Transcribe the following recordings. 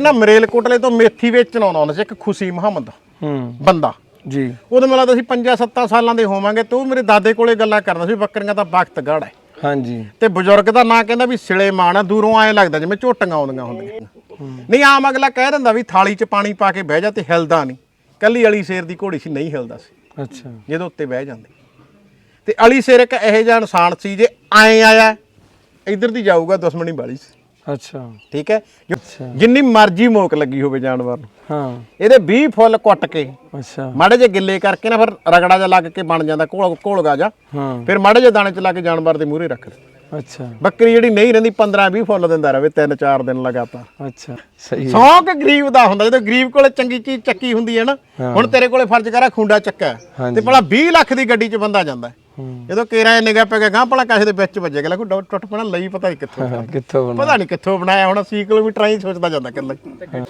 ਨਾ ਮਰੇਲ ਕੋਟਲੇ ਤੋਂ ਮੇਥੀ ਵੇਚਣ ਆਉਂਦਾ ਹੁੰਦਾ ਸੀ ਇੱਕ ਖੁਸ਼ੀ ਮੁਹੰਮਦ ਹੂੰ। ਬੰਦਾ। ਜੀ। ਉਦੋਂ ਮੈਨੂੰ ਲੱਗਦਾ ਸੀ 5-7 ਸਾਲਾਂ ਦੇ ਹੋਵਾਂਗੇ ਤੇ ਉਹ ਮੇਰੇ ਦਾਦੇ ਕੋਲੇ ਗੱਲਾਂ ਕਰਦਾ ਸੀ ਬੱਕਰੀਆਂ ਦਾ ਵਕਤ ਗੜ ਹੈ ਹਾਂਜੀ। ਤੇ ਬਜ਼ੁਰਗ ਦਾ ਨਾਂ ਕਹਿੰਦਾ ਵੀ ਸਿਲੇਮਾਨ ਆ ਦੂਰੋਂ ਐਂ ਲੱਗਦਾ ਜਿਵੇਂ ਝੋਟੀਆਂ ਆਉਂਦੀਆਂ ਹੁੰਦੀਆਂ ਨਹੀਂ ਆਮ ਅਗਲਾ ਕਹਿ ਦਿੰਦਾ ਵੀ ਥਾਲੀ 'ਚ ਪਾਣੀ ਪਾ ਕੇ ਬਹਿ ਜਾ ਤੇ ਹਿਲਦਾ ਨਹੀਂ। ਕੱਲੀ ਅਲੀ ਸ਼ੇਰ ਦੀ ਘੋੜੀ ਸੀ ਨਹੀਂ ਹਿਲਦਾ ਸੀ। ਅੱਛਾ। ਜਿਹਦੇ ਉੱਤੇ ਬਹਿ ਜਾਂਦੇ। ਤੇ ਅਲੀ ਸ਼ੇਰ ਇੱਕ ਇਹੋ ਜਿਹਾ ਇਨਸਾਨ ਸੀ ਜੇ ਐਂ ਆਇਆ ਇੱਧਰ ਦੀ ਜਾਊਗਾ ਦੁਸ਼ਮਣੀ ਵਾਲੀ ਸੀ। ਅੱਛਾ। ਠੀਕ ਹੈ? ਅੱਛਾ। ਜਿੰਨੀ ਮਰਜ਼ੀ ਮੋਕ ਲੱਗੀ ਹੋਵੇ ਜਾਨਵਰ ਨੂੰ। ਹਾਂ। ਇਹਦੇ 20 ਫੁੱਲ ਕੁੱਟ ਕੇ ਅੱਛਾ। ਮਾੜੇ ਜੇ ਗਿੱਲੇ ਕਰਕੇ ਨਾ ਫਿਰ ਰਗੜਾ ਜਿਹਾ ਲੱਗ ਕੇ ਬਣ ਜਾਂਦਾ ਘੋਲ ਘੋਲਗਾ ਜਾ ਹਾਂ। ਫਿਰ ਮਾੜੇ ਜੇ ਦਾਣੇ ਚ ਲਾ ਕੇ ਜਾਨਵਰ ਦੇ ਮੂਹਰੇ ਰੱਖ ਦੇ। ਅੱਛਾ। ਬੱਕਰੀ ਜਿਹੜੀ ਨਹੀਂ ਰਹਿੰਦੀ 15 20 ਫੁੱਲ ਦਿੰਦਾ ਰਵੇ 3-4 ਦਿਨ ਲਗਾਤਾਰ। ਅੱਛਾ। ਸਹੀ ਹੈ। ਸ਼ੌਂਕ ਗਰੀਬ ਦਾ ਹੁੰਦਾ ਜਦੋਂ ਗਰੀਬ ਕੋਲੇ ਚੰਗੀ ਚੀਜ਼ ਚੱਕੀ ਹੁੰਦੀ ਹੈ ਨਾ ਹੁਣ ਤੇਰੇ ਕੋਲੇ ਫਰਜ਼ ਕਰਾ ਖੁੰਡਾ ਚੱਕਾ ਹੈ, ਹਾਂਜੀ। ਤੇ ਭਲਾ 20 ਲੱਖ ਦੀ ਗੱਡੀ 'ਚ ਬੰਦਾ ਜਾਂਦਾ। ਹੈ। ਜਦੋਂ ਕੇਰਾ ਇਹ ਨਿਗਾਹ ਪੈ ਗਿਆ ਗਾਂ ਭਲਾ ਕਿਸੇ ਦੇ ਵਿੱਚ ਵੱਜੇਗਾ ਕੋਈ ਡੁੱਟ ਟੁੱਟ ਪੈਣਾ ਲਈ ਪਤਾ ਨਹੀਂ ਕਿੱਥੋਂ ਕਿੱਥੋਂ ਬਣਾ ਪਤਾ ਨਹੀਂ ਕਿੱਥੋਂ ਬਣਾਇਆ ਹੁਣ 80 ਕਿਲੋਮੀਟਰ ਹੀ ਸੋਚਦਾ ਜਾਂਦਾ ਇਕੱਲਾ ਹੀ।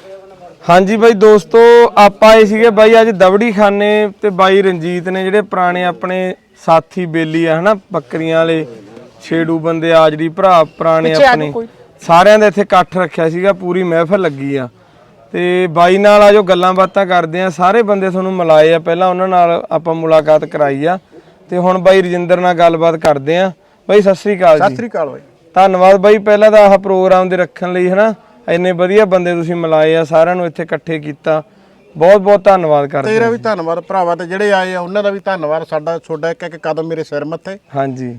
ਹਾਂਜੀ ਬਾਈ ਦੋਸਤੋ ਆਪਾਂ ਆਏ ਸੀਗੇ ਬਾਈ ਅੱਜ ਦਵੜੀ ਖਾਨੇ ਤੇ ਬਾਈ ਰਣਜੀਤ ਨੇ ਜਿਹੜੇ ਪੁਰਾਣੇ ਆਪਣੇ ਸਾਥੀ ਬੇਲੀ ਆ ਹਨਾ ਬੱਕਰੀਆਂ ਵਾਲੇ ਛੇੜੂ ਬੰਦੇ ਆਜੜੀ ਭਰਾ ਪੁਰਾਣੇ ਆ ਆਪਣੇ। ਕੋਈ। ਸਾਰਿਆਂ ਦੇ ਇੱਥੇ ਇਕੱਠ ਰੱਖਿਆ ਸੀਗਾ ਪੂਰੀ ਮਹਿਫਲ ਲੱਗੀ ਆ। ਤੇ ਬਾਈ ਨਾਲ ਆਜੋ ਗੱਲਾਂ ਬਾਤਾਂ ਕਰਦੇ ਆ ਸਾਰੇ ਬੰਦੇ ਤੁਹਾਨੂੰ ਮਿਲਾਏ ਆ ਪਹਿਲਾਂ ਉਹਨਾਂ ਨਾਲ ਆਪਾਂ ਮੁਲਾਕਾਤ ਕਰਾਈ ਆ। ਤੇ ਹੁਣ ਬਾਈ ਰਜਿੰਦਰ ਨਾਲ ਗੱਲਬਾਤ ਕਰਦੇ ਆ। ਬਾਈ ਸਤਿ ਸ੍ਰੀ ਅਕਾਲ ਸਤਿ ਜੀ ਸ੍ਰੀ ਅਕਾਲ ਬਾਈ। ਧੰਨਵਾਦ ਬਾਈ ਪਹਿਲਾਂ ਤਾਂ ਆਹ ਪ੍ਰੋਗਰਾਮ ਦੇ ਰੱਖਣ ਲਈ ਹਨਾ? ਇੰਨੇ ਵਧੀਆ ਬੰਦੇ ਤੁਸੀਂ ਮਿਲਾਏ ਆ ਸਾਰਿਆਂ ਨੂੰ ਇੱਥੇ ਇਕੱਠੇ ਕੀਤਾ। ਬਹੁਤ ਬਹੁਤ ਧੰਨਵਾਦ ਕਰਦੇ ਤੇਰਾ ਵੀ ਧੰਨਵਾਦ ਭਰਾਵਾ ਤੇ ਜਿਹੜੇ ਆਏ ਆ ਉਹਨਾਂ ਦਾ ਵੀ ਧੰਨਵਾਦ। ਸਾਡਾ ਤੁਹਾਡਾ ਇੱਕ ਇੱਕ ਕਦਮ ਮੇਰੇ ਸਿਰ ਮੱਥੇ। ਹਾਂਜੀ।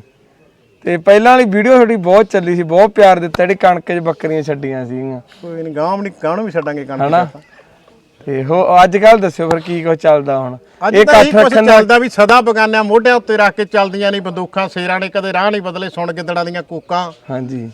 ਤੇ ਪਹਿਲਾਂ ਵਾਲੀ ਵੀਡੀਓ ਤੁਹਾਡੀ ਬਹੁਤ ਚੱਲੀ ਸੀ ਬਹੁਤ ਪਿਆਰ ਦਿੱਤਾ ਜਿਹੜੀ ਕਣਕ 'ਚ ਬੱਕਰੀਆਂ ਛੱਡੀਆਂ ਸੀਗੀਆਂ। ਕੋਈ ਨਹੀਂ ਗਾਂਵ ਨਹੀਂ ਗਾਣੂ ਵੀ ਛੱਡਾਂਗੇ ਕਣਕ ਹਨਾ? ਤੇ ਹੋ ਅੱਜ ਕੱਲ ਦੱਸਿਓ ਫਿਰ ਕੀ ਕੁਝ ਚੱਲਦਾ ਹੁਣ। ਇਹ ਕੁਝ ਰੱਖਣ ਦਾ ਚੱਲਦਾ ਵੀ ਸਦਾ ਬਗਾਨਿਆਂ ਮੋਢਿਆਂ ਉੱਤੇ ਰੱਖ ਕੇ ਚੱਲਦੀਆਂ ਨਹੀਂ ਬੰਦੂਕਾਂ ਸ਼ੇਰਾਂ ਨੇ ਕਦੇ ਰਾਹ ਨਹੀਂ ਬਦਲੇ ਸੁਣ ਗਿੱਦੜਾਂ ਦੀਆਂ ਕੂਕਾਂ। ਹਾਂਜੀ।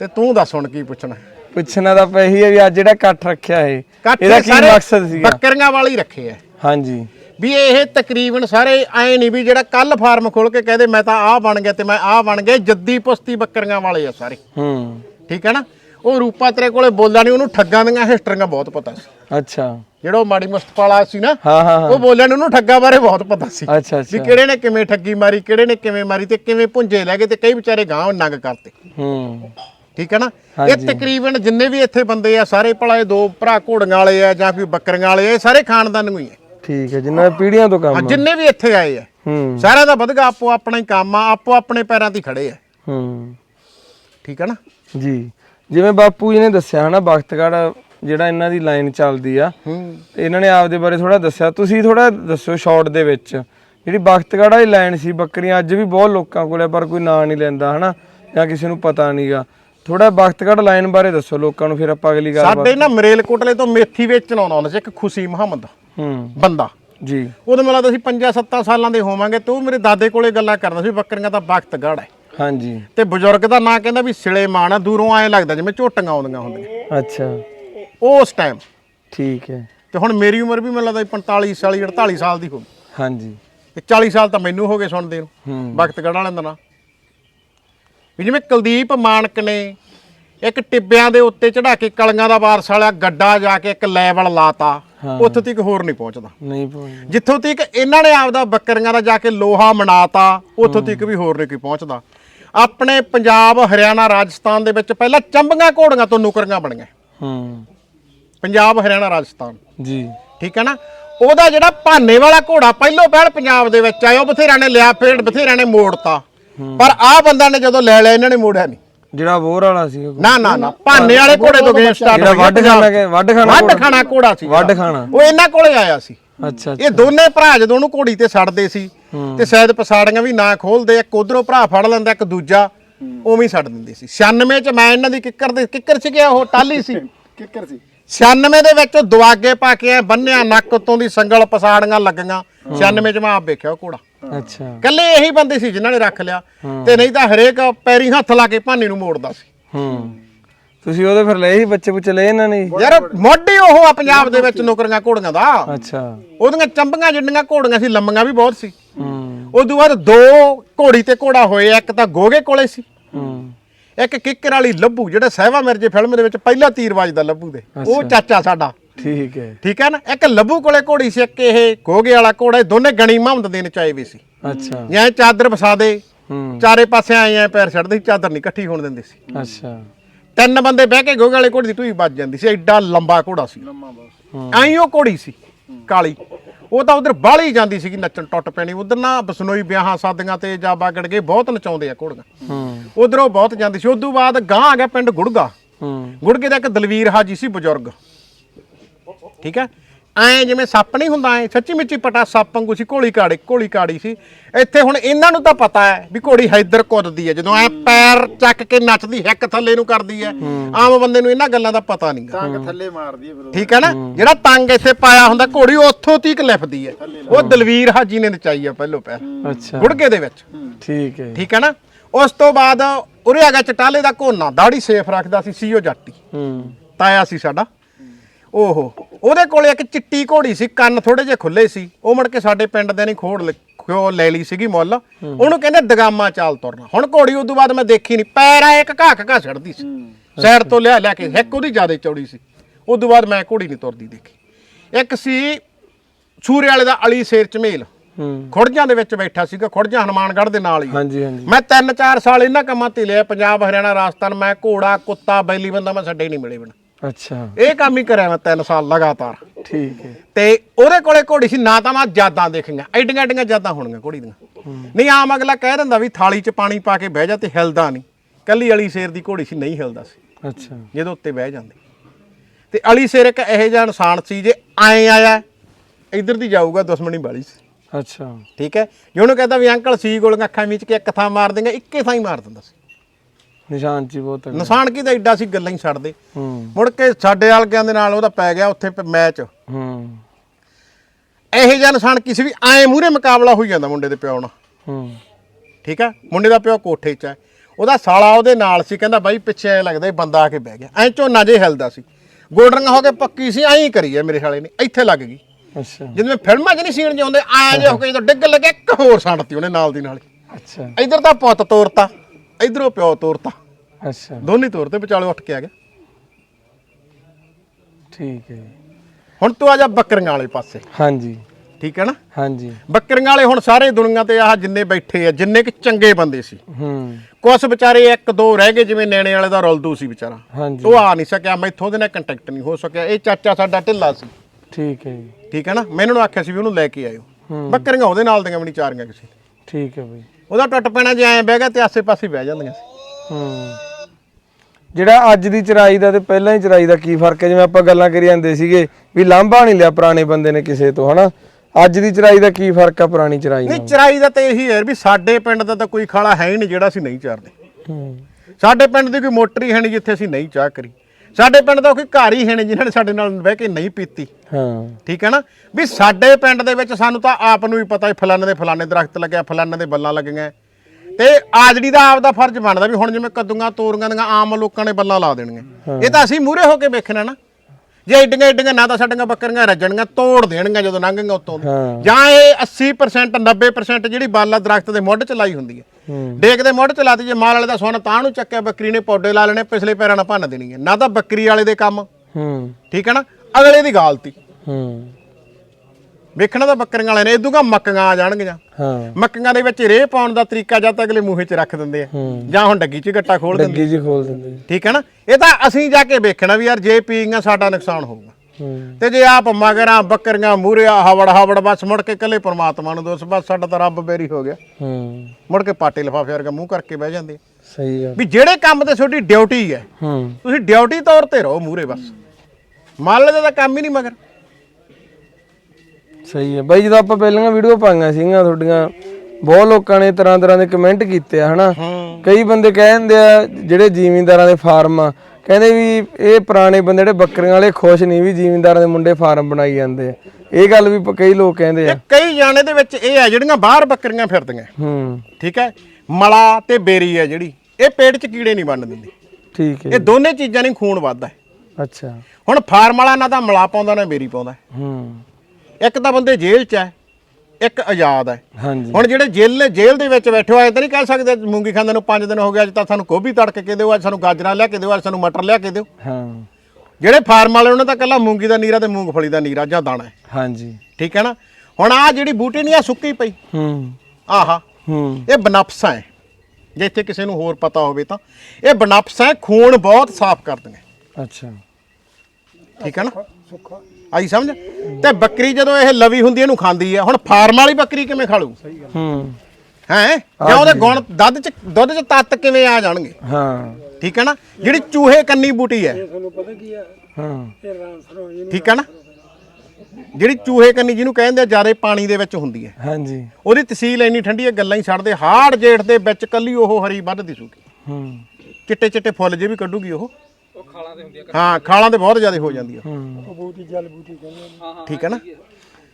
ਤੇ ਤੂੰ ਦੱਸ ਹੁਣ ਕੀ ਪੁੱਛਣਾ। ਪੁੱਛਣਾ ਤਾਂ ਪਈ ਹੀ ਹੈ ਵੀ ਅੱਜ ਜਿਹੜਾ ਇਕੱਠ ਰੱਖਿਆ ਇਕੱਠ ਇਹਦਾ ਕੀ ਮਕਸਦ ਸੀਗਾ? ਬੱਕਰੀਆਂ ਵਾਲੇ ਰੱਖੇ ਐ ਹਾਂਜੀ। ਵੀ ਇਹ ਤਕਰੀਬਨ ਸਾਰੇ ਐ ਨਹੀਂ ਵੀ ਜਿਹੜਾ ਕੱਲ ਫਾਰਮ ਖੋਲ ਕੇ ਕਹਦੇ ਮੈਂ ਤਾਂ ਆਹ ਬਣ ਗਿਆ ਤੇ ਮੈਂ ਆਹ ਬਣ ਗਿਆ ਜੱਦੀ ਪੁਸਤੀ ਬੱਕਰੀਆਂ ਵਾਲੇ ਆ ਸਾਰੇ। ਹੂੰ। ਠੀਕ ਹੈ ਨਾ? ਉਹ ਰੂਪਾ ਤੇਰੇ ਕੋਲੇ ਬੋਲਿਆ ਨਹੀਂ ਉਹਨੂੰ ਠੱਗਾਂ ਦੀਆਂ ਹਿਸਟਰੀਆਂ ਬਹੁਤ ਪਤਾ ਸੀ। ਅੱਛਾ। ਜਿਹੜਾ ਉਹ ਮਾੜੀ ਮੁਸਤਫਾ ਵਾਲਾ ਸੀ ਨਾ ਹਾਂ ਹਾਂ ਹਾਂ। ਉਹ ਬੋਲਿਆ ਨੂੰ ਉਹਨੂੰ ਠੱਗਾਂ ਬਾਰੇ ਬਹੁਤ ਪਤਾ ਸੀ। ਅੱਛਾ ਵੀ ਅੱਛਾ ਕਿਹੜੇ ਨੇ ਕਿਵੇਂ ਠੱਗੀ ਮਾਰੀ ਕਿਹੜੇ ਨੇ ਕਿਵੇਂ ਮਾਰੀ ਤੇ ਕਿਵੇਂ ਪੁੰਜੇ ਲੈ ਗਏ ਤੇ ਕਈ ਵਿਚਾਰੇ ਗਾਂਵ ਨੰਗ ਕਰਤੇ। ਹੂੰ। ਠੀਕ ਹੈ ਨਾ? ਇਹ ਤਕਰੀਬਨ ਜਿੰਨੇ ਵੀ ਇੱਥੇ ਬੰਦੇ ਆ ਸਾਰੇ ਭਲਾ ਇਹ ਦੋ ਭਰਾ ਘੋੜੀਆਂ ਵਾਲੇ ਆ ਜਾਂ ਕੋਈ ਬੱਕਰੀਆਂ ਵਾਲੇ ਆ ਇਹ ਸਾਰੇ ਖਾਨਦਾਨ ਨੂੰ ਹੀ ਆ। ਠੀਕ ਹੈ ਜਿੰਨਾਂ ਪੀੜ੍ਹੀਆਂ ਤੋਂ ਕੰਮ ਆ ਆ। ਜਿੰਨੇ ਵੀ ਇੱਥੇ ਆਏ ਆ ਹੂੰ। ਸਾਰਿਆਂ ਦਾ ਵਧਗਾ ਆਪੋ ਆਪਣਾ ਹੀ ਕੰਮ ਆ ਆਪੋ ਆਪਣੇ ਪੈਰਾਂ ਤੇ ਹੀ ਖੜੇ ਆ। ਹੂੰ। ਠੀਕ ਹੈ ਨਾ? ਜੀ। ਜਿਵੇਂ ਬਾਪੂ ਜੀ ਨੇ ਦੱਸਿਆ ਹਨਾ ਬਖਤਗੜ ਜਿਹੜਾ ਇਹਨਾਂ ਦੀ ਲਾਈਨ ਚੱਲਦੀ ਆ ਤੇ ਇਹਨਾਂ ਨੇ ਆਪਦੇ ਬਾਰੇ ਥੋੜਾ ਦੱਸਿਆ। ਤੁਸੀਂ ਥੋੜਾ ਦੱਸੋ ਸ਼ਾਰਟ ਦੇ ਵਿੱਚ ਜਿਹੜੀ ਬਖਤਗੜ ਵਾਲੀ ਲਾਈਨ ਸੀ ਬੱਕਰੀਆਂ ਅੱਜ ਵੀ ਬਹੁਤ ਲੋਕਾਂ ਕੋਲ ਆ ਪਰ ਕੋਈ ਨਾਂ ਨਹੀਂ ਲੈਂਦਾ ਹਨਾ ਜਾਂ ਕਿਸੇ ਨੂੰ ਪਤਾ ਨਹੀਂਗਾ। ਥੋੜਾ ਬਖਤਗੜ ਲਾਈਨ ਬਾਰੇ ਦੱਸੋ ਲੋਕਾਂ ਨੂੰ ਫਿਰ ਆਪਾਂ ਅਗਲੀ ਗੱਲ ਸਾਡੇ ਨਾ ਮਰੇਲ ਕੋਟਲੇ ਤੋਂ ਮੇਥੀ ਵੇਚਣ ਹੁੰਦਾ ਸੀ ਇੱਕ ਖੁਸ਼ੀ ਮੁਹੰਮਦ ਹੂੰ। ਬੰਦਾ। ਜੀ। ਉਦੋਂ ਮੈਨੂੰ ਲੱਗਦਾ ਸੀ 5-7 ਸਾਲਾਂ ਦੇ ਹੋਵਾਂਗੇ ਤੇ ਮੇਰੇ ਦਾਦੇ ਕੋਲੇ ਗੱਲਾਂ ਕਰਦਾ ਸੀ ਬੱਕਰੀਆਂ ਦਾ ਵਕਤ ਗੜ ਹੈ ਹਾਂਜੀ। ਤੇ ਬਜ਼ੁਰਗ ਦਾ ਨਾਂ ਕਹਿੰਦਾ ਵੀ ਸਿਲੇਮਾਨ ਆ ਦੂਰੋਂ ਐਂ ਲੱਗਦਾ ਜਿਵੇਂ ਝੋਟੀਆਂ ਆਉਂਦੀਆਂ ਹੁੰਦੀਆਂ। ਅੱਛਾ। ਉਸ ਟਾਈਮ ਠੀਕ ਹੈ। ਤੇ ਹੁਣ ਮੇਰੀ ਉਮਰ ਵੀ ਮੈਨੂੰ ਲੱਗਦਾ 45 ਸਾਲੀ 48 ਸਾਲ ਦੀ ਹੋ ਗਈ ਹਾਂਜੀ। ਤੇ 40 ਸਾਲ ਤਾਂ ਮੈਨੂੰ ਹੋ ਗਏ ਸੁਣਦੇ ਨੂੰ। ਵਕਤ ਗੜ ਵਾਲਿਆਂ ਦਾ ਨਾਂ। ਵੀ ਜਿਵੇਂ ਕੁਲਦੀਪ ਮਾਨਕ ਨੇ ਇੱਕ ਟਿੱਬਿਆਂ ਦੇ ਉੱਤੇ ਚੜਾ ਕੇ ਕਲੀਆਂ ਦਾ ਵਾਰਸ ਵਾਲਾ ਗੱਡਾ ਜਾ ਕੇ ਇੱਕ ਲੈਵਲ ਲਾਤਾ। ਉੱਥੇ ਤੱਕ ਹੋਰ ਨਹੀਂ ਪਹੁੰਚਦਾ। ਨਹੀਂ ਪਹੁੰਚ ਜਿੱਥੋਂ ਤੱਕ ਇਹਨਾਂ ਨੇ ਆਪਦਾ ਬੱਕਰੀਆਂ ਦਾ ਜਾ ਕੇ ਲੋਹਾ ਮਨਾਤਾ ਉੱਥੋਂ ਤੱਕ ਵੀ ਹੋਰ ਨਹੀਂ ਕੋਈ ਪਹੁੰਚਦਾ। ਆਪਣੇ ਪੰਜਾਬ ਹਰਿਆਣਾ ਰਾਜਸਥਾਨ ਦੇ ਵਿੱਚ ਪਹਿਲਾਂ ਚੰਬੀਆਂ ਘੋੜੀਆਂ ਤੋਂ ਨੁਕਰੀਆਂ ਬਣੀਆਂ। ਹੂੰ। ਪੰਜਾਬ ਹਰਿਆਣਾ ਰਾਜਸਥਾਨ। ਜੀ। ਠੀਕ ਹੈ ਨਾ? ਉਹਦਾ ਜਿਹੜਾ ਭਾਨੇ ਵਾਲਾ ਘੋੜਾ ਪਹਿਲੋਂ ਪਹਿਲ ਪੰਜਾਬ ਦੇ ਵਿੱਚ ਆਇਆ ਉਹ ਬਥੇਰਿਆਂ ਨੇ ਲਿਆ ਫੇਰ ਬਥੇਰਿਆਂ ਨੇ ਮੋੜਤਾ। ਪਰ ਆਹ ਬੰਦਾ ਨੇ ਜਦੋਂ ਲੈ ਲਿਆ ਇਹਨਾਂ ਨੇ ਮੋੜਿਆ ਨਹੀਂ। ਜਿਹੜਾ ਬੋਰ ਵਾਲਾ ਸੀ। ਨਾ ਨਾ ਨਾ ਭਾਨੇ ਵਾਲੇ ਘੋੜੇ ਤੋਂ ਗੇਮ ਸਟਾਰਟ ਜਿਹੜਾ ਵੱਢ ਖਾਣਾ ਵੱਢ ਖਾਣਾ ਵੱਢ ਖਾਣਾ ਘੋੜਾ ਸੀ ਵੱਢ ਖਾਣਾ। ਉਹ ਇਹਨਾਂ ਕੋਲੇ ਆਇਆ ਸੀ। ਅੱਛਾ ਇਹ ਦੋਨੇ ਭਰਾ ਜਦੋਂ ਉਹਨੂੰ ਘੋੜੀ ਤੇ ਛੱਡਦੇ ਸੀ ਤੇ ਸ਼ਾਇਦ ਪਸਾੜੀਆਂ ਵੀ ਨਾ ਖੋਲਦੇ ਇੱਕ ਉਧਰੋਂ ਭਰਾ ਫੜ ਲੈਂਦਾ ਇੱਕ ਦੂਜਾ ਉਵੇਂ ਹੀ ਛੱਡ ਦਿੰਦੇ ਸੀ। 96 ਚ ਮੈਂ ਇਹਨਾਂ ਦੀ ਕਿੱਕਰ ਦੇ ਕਿੱਕਰ ਚ ਗਿਆ ਉਹ ਟਾਲੀ ਸੀ। ਕਿੱਕਰ ਸੀ। 96 ਦੇ ਵਿੱਚ ਉਹ ਦੁਆਗੇ ਪਾ ਕੇ ਐ ਬੰਨਿਆ ਨੱਕ ਉੱਤੋਂ ਦੀ ਸੰਗਲ ਪਸਾੜੀਆਂ ਲੱਗੀਆਂ। 96 ਚ ਮੈਂ ਆਪ ਵੇਖਿਆ ਉਹ ਘੋੜਾ। ਅੱਛਾ। ਕੱਲੇ ਇਹੀ ਬੰਦੇ ਸੀ ਜਿਨ੍ਹਾਂ ਨੇ ਰੱਖ ਲਿਆ। ਤੇ ਨਹੀਂ ਤਾਂ ਹਰੇਕ ਪੈਰੀ ਹੱਥ ਲਾ ਕੇ ਭਾਨੇ ਨੂੰ ਮੋੜਦਾ ਸੀ। ਹੂੰ। ਤੁਸੀਂ ਉਹਦੇ ਫਿਰ ਲਏ ਸੀ ਬੱਚੇ ਬੁੱਚੇ ਲਏ ਇਹਨਾਂ ਨੇ? ਯਾਰ ਮੋਢੀ ਉਹ ਆ ਪੰਜਾਬ ਦੇ ਵਿੱਚ ਨੌਕਰੀਆਂ ਘੋੜੀਆਂ ਦਾ। ਅੱਛਾ। ਉਹਦੀਆਂ ਚੰਬੀਆਂ ਜਿੰਨੀਆਂ ਘੋੜੀਆਂ ਸੀ ਲੰਮੀਆਂ ਵੀ ਬਹੁਤ ਸੀ। ਹੂੰ। ਉਦੋਂ ਬਾਅਦ ਦੋ ਘੋੜੀ ਤੇ ਘੋੜਾ ਹੋਏ ਇੱਕ ਤਾਂ ਗੋਗੇ ਕੋਲੇ ਸੀ। ਹੂੰ। ਇੱਕ ਕਿੱਕਰ ਵਾਲੀ ਲੱਭੂ ਜਿਹੜਾ ਸਹਿਵਾ ਮਿਰਜੇ ਫਿਲਮ ਦੇ ਵਿੱਚ ਪਹਿਲਾ ਤੀਰ ਵੱਜਦਾ ਲੱਭੂ ਦੇ। ਉਹ ਚਾਚਾ ਸਾਡਾ। ਠੀਕ ਹੈ। ਠੀਕ ਹੈ ਨਾ? ਇੱਕ ਲੱਭੂ ਕੋਲੇ ਘੋੜੀ ਸੀ ਇੱਕ ਇਹ ਗੋਗੇ ਵਾਲਾ ਘੋੜਾ ਇਹ ਦੋਨੇ ਗਣੀ ਮਹੰਮਦ ਦੇ ਨਚਾਏ ਵੀ ਸੀ। ਅੱਛਾ। ਜਾਂ ਚਾਦਰ ਵਸਾ ਦੇ ਹੂੰ। ਚਾਰੇ ਪਾਸੇ ਆਏ ਐ ਪੈਰ ਛੱਡਦੇ ਚਾਦਰ ਨਹੀਂ ਇਕੱਠੀ ਹੋਣ ਦਿੰਦੇ ਸੀ। ਅੱਛਾ। ਤਿੰਨ ਬੰਦੇ ਬਹਿ ਕੇ ਗੋਗੇ ਵਾਲੇ ਘੋੜੀ ਦੀ ਟੂਈ ਵੱਜ ਜਾਂਦੀ ਸੀ ਐਡਾ ਲੰਬਾ ਘੋੜਾ ਸੀ। ਐਂ ਉਹ ਘੋੜੀ ਸੀ ਕਾਲੀ। ਉਹ ਤਾਂ ਉਧਰ ਬਾਹਲੀ ਜਾਂਦੀ ਸੀਗੀ ਨੱਚਣ ਟੁੱਟ ਪੈਣੀ। ਉਧਰ ਨਾ ਬਸਨੋਈ ਵਿਆਹਾਂ ਸਾਦੀਆਂ ਤੇ ਜਾ ਬਾਗੜ ਕੇ ਬਹੁਤ ਨਚਾਉਂਦੇ ਆ ਘੋੜੀਆਂ। ਹੂੰ। ਉਧਰੋਂ ਬਹੁਤ ਜਾਂਦੀ ਸੀ। ਉਦੋਂ ਬਾਅਦ ਗਾਂ ਆ ਗਿਆ ਪਿੰਡ ਗੁੜਗਾ। ਹੂੰ। ਗੁੜਗੇ ਦਾ ਇੱਕ ਦਲਵੀਰ ਹਾਜੀ ਸੀ ਬਜ਼ੁਰਗ। ਠੀਕ ਹੈ? ਐ ਜਿਵੇਂ ਸੱਪ ਨਹੀਂ ਹੁੰਦਾ ਐ ਸੱਚੀ ਮਿੱਚੀ ਪਟਾ ਸੱਪ ਵਾਂਗੂ ਸੀ ਘੋੜੀ ਕਾੜੀ ਘੋੜੀ ਕਾੜੀ ਸੀ। ਇੱਥੇ ਹੁਣ ਇਹਨਾਂ ਨੂੰ ਤਾਂ ਪਤਾ ਹੈ ਵੀ ਘੋੜੀ ਹੈਦਰ ਕੁੱਦਦੀ ਹੈ ਜਦੋਂ ਐ ਪੈਰ ਚੱਕ ਕੇ ਨੱਚਦੀ ਹਿੱਕ ਥੱਲੇ ਨੂੰ ਕਰਦੀ ਹੈ। ਆਮ ਬੰਦੇ ਨੂੰ ਇਹਨਾਂ ਗੱਲਾਂ ਦਾ ਪਤਾ ਨਹੀਂਗਾ ਟਾਂਗ ਥੱਲੇ ਮਾਰਦੀ ਹੈ ਫਿਰ ਉਹ। ਠੀਕ ਹੈ ਨਾ? ਜਿਹੜਾ ਤੰਗ ਇੱਥੇ ਪਾਇਆ ਹੁੰਦਾ ਘੋੜੀ ਉੱਥੋਂ ਤੀਕ ਲਿਫਦੀ ਹੈ। ਉਹ ਦਲਵੀਰ ਹਾਜੀ ਨੇ ਨਚਾਈ ਆ ਪਹਿਲੋਂ ਪੈਰ। ਅੱਛਾ। ਗੁੜਗੇ ਦੇ ਵਿੱਚ। ਠੀਕ ਹੈ। ਠੀਕ ਹੈ ਨਾ? ਉਸ ਤੋਂ ਬਾਅਦ ਉਰੇ ਆ ਗਿਆ ਚਟਾਲੇ ਦਾ ਕੋਨਾ। ਦਾੜੀ ਸੇਫ ਰੱਖਦਾ ਸੀ ਸੀਓ ਜੱਟੀ। ਹੂੰ। ਤਾਇਆ ਸੀ ਸਾਡਾ। ਓਹੋ ਉਹਦੇ ਕੋਲੇ ਇੱਕ ਚਿੱਟੀ ਘੋੜੀ ਸੀ ਕੰਨ ਥੋੜੇ ਜਿਹੇ ਖੁੱਲੇ ਸੀ। ਉਹ ਮੁੜ ਕੇ ਸਾਡੇ ਪਿੰਡ ਦੇ ਨਹੀਂ ਖੋੜ ਲ- ਖਿਓ ਲੈ ਲਈ ਸੀਗੀ ਮੁੱਲ। ਉਹਨੂੰ ਕਹਿੰਦੇ ਦਗਾਮਾ ਚਾਲ ਤੁਰਨਾ। ਹੁਣ ਘੋੜੀ ਉਦੋਂ ਬਾਅਦ ਮੈਂ ਦੇਖੀ ਨਹੀਂ। ਪੈਰ ਇੱਕ ਘਾਕ ਘਾ ਛੱਡਦੀ ਸੀ। ਸਾਈਡ ਤੋਂ ਲਿਆ ਲਿਆ ਕੇ ਹਿੱਕ ਉਹਦੀ ਜ਼ਿਆਦਾ ਚੌੜੀ ਸੀ। ਉਦੋਂ ਬਾਅਦ ਮੈਂ ਘੋੜੀ ਨਹੀਂ ਤੁਰਦੀ ਦੇਖੀ। ਇੱਕ ਸੀ ਸੂਰੇ ਵਾਲੇ ਦਾ ਅਲੀ ਸ਼ੇਰ ਝਮੇਲ ਹੂੰ। ਖੁਰਜਾਂ ਦੇ ਵਿੱਚ ਬੈਠਾ ਸੀਗਾ ਖੁਰਜਾਂ ਹਨੂਮਾਨਗੜ੍ਹ ਦੇ ਨਾਲ ਹੀ। ਹਾਂਜੀ ਹਾਂਜੀ। ਮੈਂ 3-4 ਸਾਲ ਇਹਨਾਂ ਕੰਮਾਂ ਤੇ ਲਿਆ। ਪੰਜਾਬ ਹਰਿਆਣਾ ਰਾਜਸਥਾਨ ਮੈਂ ਘੋੜਾ ਕੁੱਤਾ ਬੈਲੀ ਬੰਦਾ ਮੈਂ ਛੱਡੇ ਨਹੀਂ ਮਿਲੇ ਬਣ ਅੱਛਾ। ਇਹ ਕੰਮ ਹੀ ਕਰਿਆ ਮੈਂ 3 ਸਾਲ ਲਗਾਤਾਰ। ਠੀਕ ਹੈ। ਤੇ ਉਹਦੇ ਕੋਲੇ ਘੋੜੀ ਸੀ ਨਾ ਤਾਂ ਮੈਂ ਜਾਦਾਂ ਦੇਖੀਆਂ। ਐਡੀਆਂ ਐਡੀਆਂ ਜਾਦਾਂ ਹੋਣਗੀਆਂ ਘੋੜੀ ਦੀਆਂ। ਨਹੀਂ ਆਮ ਅਗਲਾ ਕਹਿ ਦਿੰਦਾ ਵੀ ਥਾਲੀ 'ਚ ਪਾਣੀ ਪਾ ਕੇ ਬਹਿ ਜਾ ਤੇ ਹਿਲਦਾ ਨਹੀਂ। ਕੱਲੀ ਅਲੀ ਸ਼ੇਰ ਦੀ ਘੋੜੀ ਸੀ ਨਹੀਂ ਹਿਲਦਾ ਸੀ। ਅੱਛਾ। ਜਿਹਦੇ ਉੱਤੇ ਬਹਿ ਜਾਂਦੇ। ਤੇ ਅਲੀ ਸ਼ੇਰ ਇੱਕ ਇਹੋ ਜਿਹਾ ਇਨਸਾਨ ਸੀ ਜੇ ਐਂ ਆਇਆ ਇੱਧਰ ਦੀ ਜਾਊਗਾ ਦੁਸ਼ਮਣੀ ਵਾਲੀ ਸੀ। ਅੱਛਾ। ਠੀਕ ਹੈ? ਜੇ ਉਹਨੂੰ ਕਹਿੰਦਾ ਵੀ ਅੰਕਲ ਸੀ ਗੋਲੀਆਂ ਅੱਖਾਂ ਵਿੱਚ ਕੇ ਇੱਕ ਥਾਂ ਮਾਰ ਦੇਂਗੇ ਇੱਕੇ ਥਾਂ ਹੀ ਮਾਰ ਦਿੰਦਾ ਸੀ। ਨਿਸ਼ਾਨ ਜੀ ਬਹੁਤ ਤਗੜਾ। ਨਿਸ਼ਾਨ ਕੀ ਤਾਂ ਐਡਾ ਸੀ ਗੱਲਾਂ ਹੀ ਛੱਡਦੇ ਹੂੰ। ਮੁੜ ਕੇ ਸਾਡੇ ਵਾਲਿਆਂ ਦੇ ਨਾਲ ਉਹਦਾ ਪੈ ਗਿਆ ਉੱਥੇ ਮੈਚ। ਹੂੰ। ਇਹੋ ਜਿਹਾ ਨਿਸ਼ਾਨ ਕੀ ਸੀ ਵੀ ਐ ਮੂਰੇ ਮੁਕਾਬਲਾ ਹੋਈ ਜਾਂਦਾ ਮੁੰਡੇ ਦੇ ਪਿਓ ਨਾਲ। ਹੂੰ। ਠੀਕ ਹੈ ਮੁੰਡੇ ਦਾ ਪਿਓ ਕੋਠੇ 'ਚ ਹੈ ਉਹਦਾ ਸਾਲਾ ਉਹਦੇ ਨਾਲ ਸੀ ਕਹਿੰਦਾ ਬਾਈ ਪਿੱਛੇ ਐ ਲੱਗਦਾ ਇਹ ਬੰਦਾ ਆ ਕੇ ਬਹਿ ਗਿਆ। ਐ ਝੋਨਾ ਜੇ ਹਿਲਦਾ ਸੀ। ਗੋਡਰਿੰਗ ਹੋ ਕੇ ਪੱਕੀ ਸੀ ਐਂ ਹੀ ਕਰੀ ਹੈ ਮੇਰੇ ਸਾਲੇ ਨੇ। ਇੱਥੇ ਲੱਗ ਗਈ। ਅੱਛਾ। ਜਿਵੇਂ ਫਿਲਮਾਂ 'ਚ ਨਹੀਂ ਸੀਨ ਜਿਉਂਦੇ ਐ ਜੇ ਹੋ ਕੇ ਜਦੋਂ ਡਿੱਗ ਲੱਗਿਆ ਇੱਕ ਹੋਰ ਛੱਡਤੀ ਉਹਨੇ ਨਾਲ ਦੀ ਨਾਲ। ਅੱਛਾ। ਇੱਧਰ ਤਾਂ ਪੁੱਤ ਤੋਰਤਾ। ਇੱਧਰੋਂ ਪਿਓ ਤੋਰਤਾ। ਅੱਛਾ। ਦੋਨੇ ਤੋਰਤੇ ਵਿਚਾਲੇ ਉੱਠ ਕੇ ਆ ਗਿਆ। ਠੀਕ ਹੈ ਜੀ। ਹੁਣ ਤੂੰ ਆ ਜਾ ਬੱਕਰੀਆਂ ਵਾਲੇ ਪਾਸੇ। ਹਾਂਜੀ। ਠੀਕ ਹੈ ਨਾ? ਹਾਂਜੀ। ਬੱਕਰੀਆਂ ਵਾਲੇ ਹੁਣ ਸਾਰੇ ਦੁਨੀਆ ਤੇ ਆਹ ਜਿੰਨੇ ਬੈਠੇ ਆ ਜਿੰਨੇ ਕਿ ਚੰਗੇ ਬੰਦੇ ਸੀ। ਹੂੰ। ਕੁਛ ਵਿਚਾਰੇ ਇੱਕ ਦੋ ਰਹਿ ਗਏ ਜਿਵੇਂ ਨੈਣੇ ਵਾਲੇ ਦਾ ਰੁਲਦੂ ਸੀ ਵਿਚਾਰਾ। ਹਾਂਜੀ। ਉਹ ਆ ਨਹੀਂ ਸਕਿਆ ਮੈਥੋਂ ਉਹਦੇ ਨਾਲ ਕੰਟੈਕਟ ਨਹੀਂ ਹੋ ਸਕਿਆ। ਇਹ ਚਾਚਾ ਸਾਡਾ ਢਿੱਲਾ ਸੀ। ਠੀਕ ਹੈ ਜੀ। ਠੀਕ ਹੈ ਨਾ? ਮੈਂ ਇਹਨਾਂ ਨੂੰ ਆਖਿਆ ਸੀ ਵੀ ਉਹਨੂੰ ਲੈ ਕੇ ਆਇਓ। ਬੱਕਰੀਆਂ ਉਹਦੇ ਨਾਲ ਦੀਆਂ ਵੀ ਨਹੀਂ ਚਾਰੀਆਂ ਕਿਸੇ ਠੀਕ ਹੈ ਬਈ। ਉਹਦਾ ਟੁੱਟ ਪੈਣਾ ਜੇ ਐਂ ਬਹਿ ਗਿਆ ਤੇ ਆਸੇ-ਪਾਸੇ ਬਹਿ ਜਾਂਦੀਆਂ ਸੀ। ਹੂੰ। ਜਿਹੜਾ ਅੱਜ ਦੀ ਚਰਾਈ ਦਾ ਤੇ ਪਹਿਲਾਂ ਹੀ ਚਰਾਈ ਦਾ ਕੀ ਫ਼ਰਕ ਹੈ? ਜਿਵੇਂ ਆਪਾਂ ਗੱਲਾਂ ਕਰੀ ਜਾਂਦੇ ਸੀਗੇ ਵੀ ਲਾਂਭਾ ਨਹੀਂ ਲਿਆ ਪੁਰਾਣੇ ਬੰਦੇ ਨੇ ਕਿਸੇ ਤੋਂ ਹਨਾ? ਅੱਜ ਦੀ ਚਰਾਈ ਦਾ ਕੀ ਫ਼ਰਕ ਆ ਪੁਰਾਣੀ ਚਰਾਈ ਨਹੀਂ ਨਾਲ? ਚਰਾਈ ਦਾ ਤੇ ਇਹੀ ਹੈ ਵੀ ਸਾਡੇ ਪਿੰਡ ਦਾ ਤਾਂ ਕੋਈ ਖਾਲਾ ਹੈ ਹੀ ਨਹੀਂ ਜਿਹੜਾ ਅਸੀਂ ਨਹੀਂ ਚਾਰਦੇ। ਹੂੰ। ਸਾਡੇ ਪਿੰਡ ਦੀ ਕੋਈ ਮੋਟਰ ਹੀ ਹੈ ਨਹੀਂ ਜਿੱਥੇ ਅਸੀਂ ਨਹੀਂ ਚਾਹ ਕਰੀ। ਸਾਡੇ ਪਿੰਡ ਦਾ ਕੋਈ ਘਰ ਹੀ ਹੈ ਨਹੀਂ ਜਿਨ੍ਹਾਂ ਨੇ ਸਾਡੇ ਨਾਲ ਬਹਿ ਕੇ ਨਹੀਂ ਪੀਤੀ। ਹਾਂ। ਠੀਕ ਹੈ ਨਾ? ਵੀ ਸਾਡੇ ਪਿੰਡ ਦੇ ਵਿੱਚ ਸਾਨੂੰ ਤਾਂ ਆਪ ਨੂੰ ਵੀ ਪਤਾ ਹੈ ਫਲਾਣੇ ਦੇ ਫਲਾਣੇ ਦਰਖਤ ਲੱਗਿਆ ਫਲਾਣੇ ਦੇ ਬੱਲਾਂ ਲੱਗੀਆਂ। ਤੇ ਆਜੜੀ ਦਾ ਆਪ ਦਾ ਫਰਜ਼ ਬਣਦਾ ਵੀ ਹੁਣ ਜਿਵੇਂ ਕੱਦੂਆਂ ਤੋਰੀਆਂ ਦੀਆਂ ਆਮ ਲੋਕਾਂ ਨੇ ਬੱਲਾਂ ਲਾ ਦੇਣੀਆਂ। ਇਹ ਤਾਂ ਅਸੀਂ ਮੂਰੇ ਹੋ ਕੇ ਵੇਖਣਾ ਨਾ। ਜੇ ਏਡੀਆਂ ਏਡੀਆਂ ਨਾ ਤਾਂ ਸਾਡੀਆਂ ਬੱਕਰੀਆਂ ਰੱਜਣੀਆਂ ਤੋੜ ਦੇਣਗੀਆਂ ਜਦੋਂ ਲੰਘਣਗੀਆਂ ਉੱਤੋਂ। ਜਾਂ ਇਹ 80% 90% ਜਿਹੜੀ ਬੱਲ ਦਰਖਤ ਦੇ ਮੁੱਢ ਚ ਲਾਈ ਹੁੰਦੀ ਹੂੰ। ਡੇਕ ਦੇ ਮੁੱਢ ਚ ਲਾਤੀ ਜੇ ਮਾਲ ਵਾਲੇ ਦਾ ਸੋਨਾ ਤਾਂ ਨੂੰ ਚੱਕਿਆ ਬੱਕਰੀ ਨੇ ਪੌਡੇ ਲਾ ਲੈਣੇ ਪਿਛਲੇ ਪੈਰਾਂ ਨਾਲ ਭੰਨ ਦੇਣੀ ਹੈ। ਨਾ ਤਾਂ ਬੱਕਰੀ ਵਾਲੇ ਦੇ ਕੰਮ। ਹੂੰ। ਠੀਕ ਹੈ ਨਾ? ਅਗਲੇ ਦੀ ਗਾਲਤੀ। ਹੂੰ। ਵੇਖਣਾ ਤਾਂ ਬੱਕਰੀਆਂ ਵਾਲੇ ਨੇ ਇਦੂਗਾ ਮੱਕੀਆਂ ਆ ਜਾਣਗੀਆਂ। ਹਾਂ। ਮੱਕੀਆਂ ਦੇ ਵਿੱਚ ਰੇਹ ਪਾਉਣ ਦਾ ਤਰੀਕਾ ਜਾਂ ਤਾਂ ਅਗਲੇ ਮੂੰਹੇ 'ਚ ਰੱਖ ਦਿੰਦੇ ਆ। ਜਾਂ ਹੁਣ ਡੱਗੀ 'ਚ ਗੱਟਾ ਖੋਲ ਦਿੰਦੇ ਡੱਗੀ ਜੀ ਖੋਲ ਦਿੰਦੇ। ਠੀਕ ਹੈ ਨਾ? ਇਹ ਤਾਂ ਅਸੀਂ ਜਾ ਕੇ ਵੇਖਣਾ ਵੀ ਯਾਰ ਜੇ ਪੀਂਗਾ ਸਾਡਾ ਨੁਕਸਾਨ ਹੋਊਗਾ। ਤੇ ਜੇ ਆਪ ਮਗਰਾਂ ਬੱਕਰੀਆਂ ਮੂਰਿਆ ਹਵੜ ਹਵੜ ਬਸ ਮੁੜ ਕੇ ਕੱਲੇ ਪ੍ਰਮਾਤਮਾ ਨੂੰ ਦੋਸ ਬਸ ਸਾਡਾ ਤਾਂ ਰੱਬ ਬੇਰੀ ਹੋ ਗਿਆ। ਹੂੰ। ਮੁੜ ਕੇ ਪਾਟੇ ਲਫਾਫੇ ਵਰਗਾ ਮੂੰਹ ਕਰਕੇ ਬਹਿ ਜਾਂਦੇ। ਸਹੀ ਗੱਲ। ਵੀ ਜਿਹੜੇ ਕੰਮ ਤੇ ਤੁਹਾਡੀ ਡਿਊਟੀ ਹੈ ਹੂੰ। ਤੁਸੀਂ ਡਿਊਟੀ ਤੌਰ ਤੇ ਰਹੋ ਮੂਰੇ ਬਸ। ਮਾਲੇ ਦਾ ਤਾਂ ਕੰਮ ਹੀ ਨਹੀਂ ਮਗਰ। ਸਹੀ ਹੈ। ਬਾਈ ਜਦੋਂ ਆਪਾਂ ਪਹਿਲੀਆਂ ਵੀਡੀਓ ਪਾਈਆਂ ਸੀਗੀਆਂ ਤੁਹਾਡੀਆਂ ਬਹੁਤ ਲੋਕਾਂ ਨੇ ਤਰ੍ਹਾਂ ਤਰ੍ਹਾਂ ਦੇ ਕਮੈਂਟ ਕੀਤੇ ਆ ਹਨਾ? ਕਈ ਬੰਦੇ ਕਹਿੰਦੇ ਆ ਜਿਹੜੇ ਜ਼ਿਮੀਂਦਾਰਾਂ ਦੇ ਫਾਰਮ ਆ ਕਹਿੰਦੇ ਵੀ ਇਹ ਪੁਰਾਣੇ ਬੰਦੇ ਜਿਹੜੇ ਬੱਕਰੀਆਂ ਵਾਲੇ ਖੁਸ਼ ਨਹੀਂ ਵੀ ਜ਼ਿਮੀਂਦਾਰਾਂ ਦੇ ਮੁੰਡੇ ਫਾਰਮ ਬਣਾਈ ਜਾਂਦੇ। ਆ ਇਹ ਗੱਲ ਵੀ ਕਈ ਲੋਕ ਕਹਿੰਦੇ ਆ। ਕਈ ਜਾਣੇ ਦੇ ਵਿੱਚ ਇਹ ਆ ਜਿਹੜੀਆਂ ਬਾਹਰ ਬੱਕਰੀਆਂ ਫਿਰਦੀਆਂ। ਹੂੰ। ਠੀਕ ਹੈ? ਮਲਾ ਤੇ ਬੇਰੀ ਹੈ ਜਿਹੜੀ। ਇਹ ਪੇਟ 'ਚ ਕੀੜੇ ਨਹੀਂ ਬਣਨ ਦਿੰਦੀ ਠੀਕ ਹੈ। ਇਹ ਦੋਨੇ ਚੀਜ਼ਾਂ ਨਹੀਂ ਖੂਨ ਵੱਧਦਾ। ਅੱਛਾ। ਹੁਣ ਫਾਰਮ ਵਾਲਾ ਨਾ ਤਾਂ ਮਲਾ ਪਾਉਂਦਾ ਨਾ ਬੇਰੀ ਪਾਉਂਦਾ। ਹੂੰ। ਇੱਕ ਤਾਂ ਬੰਦੇ ਜੇਲ੍ਹ 'ਚ ਹੈ। ਇੱਕ ਆਜ਼ਾਦ ਹੈ। ਹਾਂਜੀ। ਹੁਣ ਜਿਹੜੇ ਜੇਲ੍ਹ ਜੇਲ੍ਹ ਦੇ ਵਿੱਚ ਬੈਠੇ ਹੋਏ ਤਾਂ ਨਹੀਂ ਕਹਿ ਸਕਦੇ ਮੂੰਗੀ ਖਾਂਦੇ ਨੂੰ 5 ਦਿਨ ਹੋ ਗਏ ਅੱਜ ਤਾਂ ਸਾਨੂੰ ਗੋਭੀ ਤੜਕ ਕੇ ਦਿਓ ਅੱਜ ਸਾਨੂੰ ਗਾਜਰਾਂ ਲਿਆ ਕੇ ਦਿਓ ਅੱਜ ਸਾਨੂੰ ਮਟਰ ਲਿਆ ਕੇ ਦਿਓ। ਹਾਂ। ਜਿਹੜੇ ਫਾਰਮ ਵਾਲੇ ਉਹਨਾਂ ਤਾਂ ਕੱਲਾ ਮੂੰਗੀ ਦਾ ਨੀਰਾ ਤੇ ਮੂੰਗਫਲੀ ਦਾ ਨੀਰਾ ਜਾਂ ਦਾਣਾ ਹੈ। ਹਾਂਜੀ। ਠੀਕ ਹੈ ਨਾ? ਹੁਣ ਆ ਜਿਹੜੀ ਬੂਟੀ ਨਹੀਂ ਆ ਸੁੱਕੀ ਪਈ। ਹੂੰ। ਆਹਾ। ਹੂੰ। ਇਹ ਬਨਫਸਾਂ ਹੈ। ਜੇ ਇੱਥੇ ਕਿਸੇ ਨੂੰ ਹੋਰ ਪਤਾ ਹੋਵੇ ਤਾਂ। ਇਹ ਬਨਫਸ ਖੂਨ ਬਹੁਤ ਸਾਫ਼ ਕਰਦੀਆਂ। ਅੱਛਾ। ਠੀਕ ਹੈ ਨਾ? ਆਈ ਸਮਝ? ਤੇ ਬੱਕਰੀ ਜਦੋਂ ਇਹ ਲਵੀ ਹੁੰਦੀ ਇਹਨੂੰ ਖਾਂਦੀ ਹੈ ਹੁਣ ਫਾਰਮ ਵਾਲੀ ਬੱਕਰੀ ਕਿਵੇਂ ਖਾ ਲੂ ਹੂੰ। ਹੈ? ਜਾਂ ਉਹਦੇ ਗੁਣ ਦੁੱਧ ਚ ਦੁੱਧ ਚ ਤੱਤ ਕਿਵੇਂ ਆ ਜਾਣਗੇ? ਹਾਂ। ਠੀਕ ਹੈ ਨਾ? ਜਿਹੜੀ ਚੂਹੇ ਕੰਨੀ ਬੂਟੀ ਹੈ। ਤੁਹਾਨੂੰ ਪਤਾ ਕੀ ਆ? ਹਾਂ। ਇਹ ਰਾਂਸਰੋ ਇਹਨੂੰ ਠੀਕ ਹੈ ਨਾ? ਜਿਹੜੀ ਚੂਹੇ ਕੰਨੀ ਜਿਹਨੂੰ ਕਹਿੰਦੇ ਆ ਜ਼ਿਆਦਾ ਪਾਣੀ ਦੇ ਵਿੱਚ ਹੁੰਦੀ ਹੈ। ਹਾਂਜੀ। ਉਹਦੀ ਤਸੀਲ ਇੰਨੀ ਠੰਡੀ ਹੈ ਗੱਲਾਂ ਹੀ ਛੱਡਦੇ ਹਾੜ ਜੇਠ ਦੇ ਵਿੱਚ ਕੱਲੀ ਉਹ ਹਰੀ ਵੱਧ ਦਿਸੂਗੀ। ਹੂੰ। ਚਿੱਟੇ ਚਿੱਟੇ ਫੁੱਲ ਜੇ ਵੀ ਕੱਢੂਗੀ ਉਹ। ਹਾਂ ਖਾਲਾਂ ਤੇ ਬਹੁਤ ਜ਼ਿਆਦਾ ਹੋ ਜਾਂਦੀ ਆ ਬੂਟੀ ਜਲ ਬੂਟੀ ਕਹਿੰਦੇ ਨੇ। ਠੀਕ ਹੈ ਨਾ?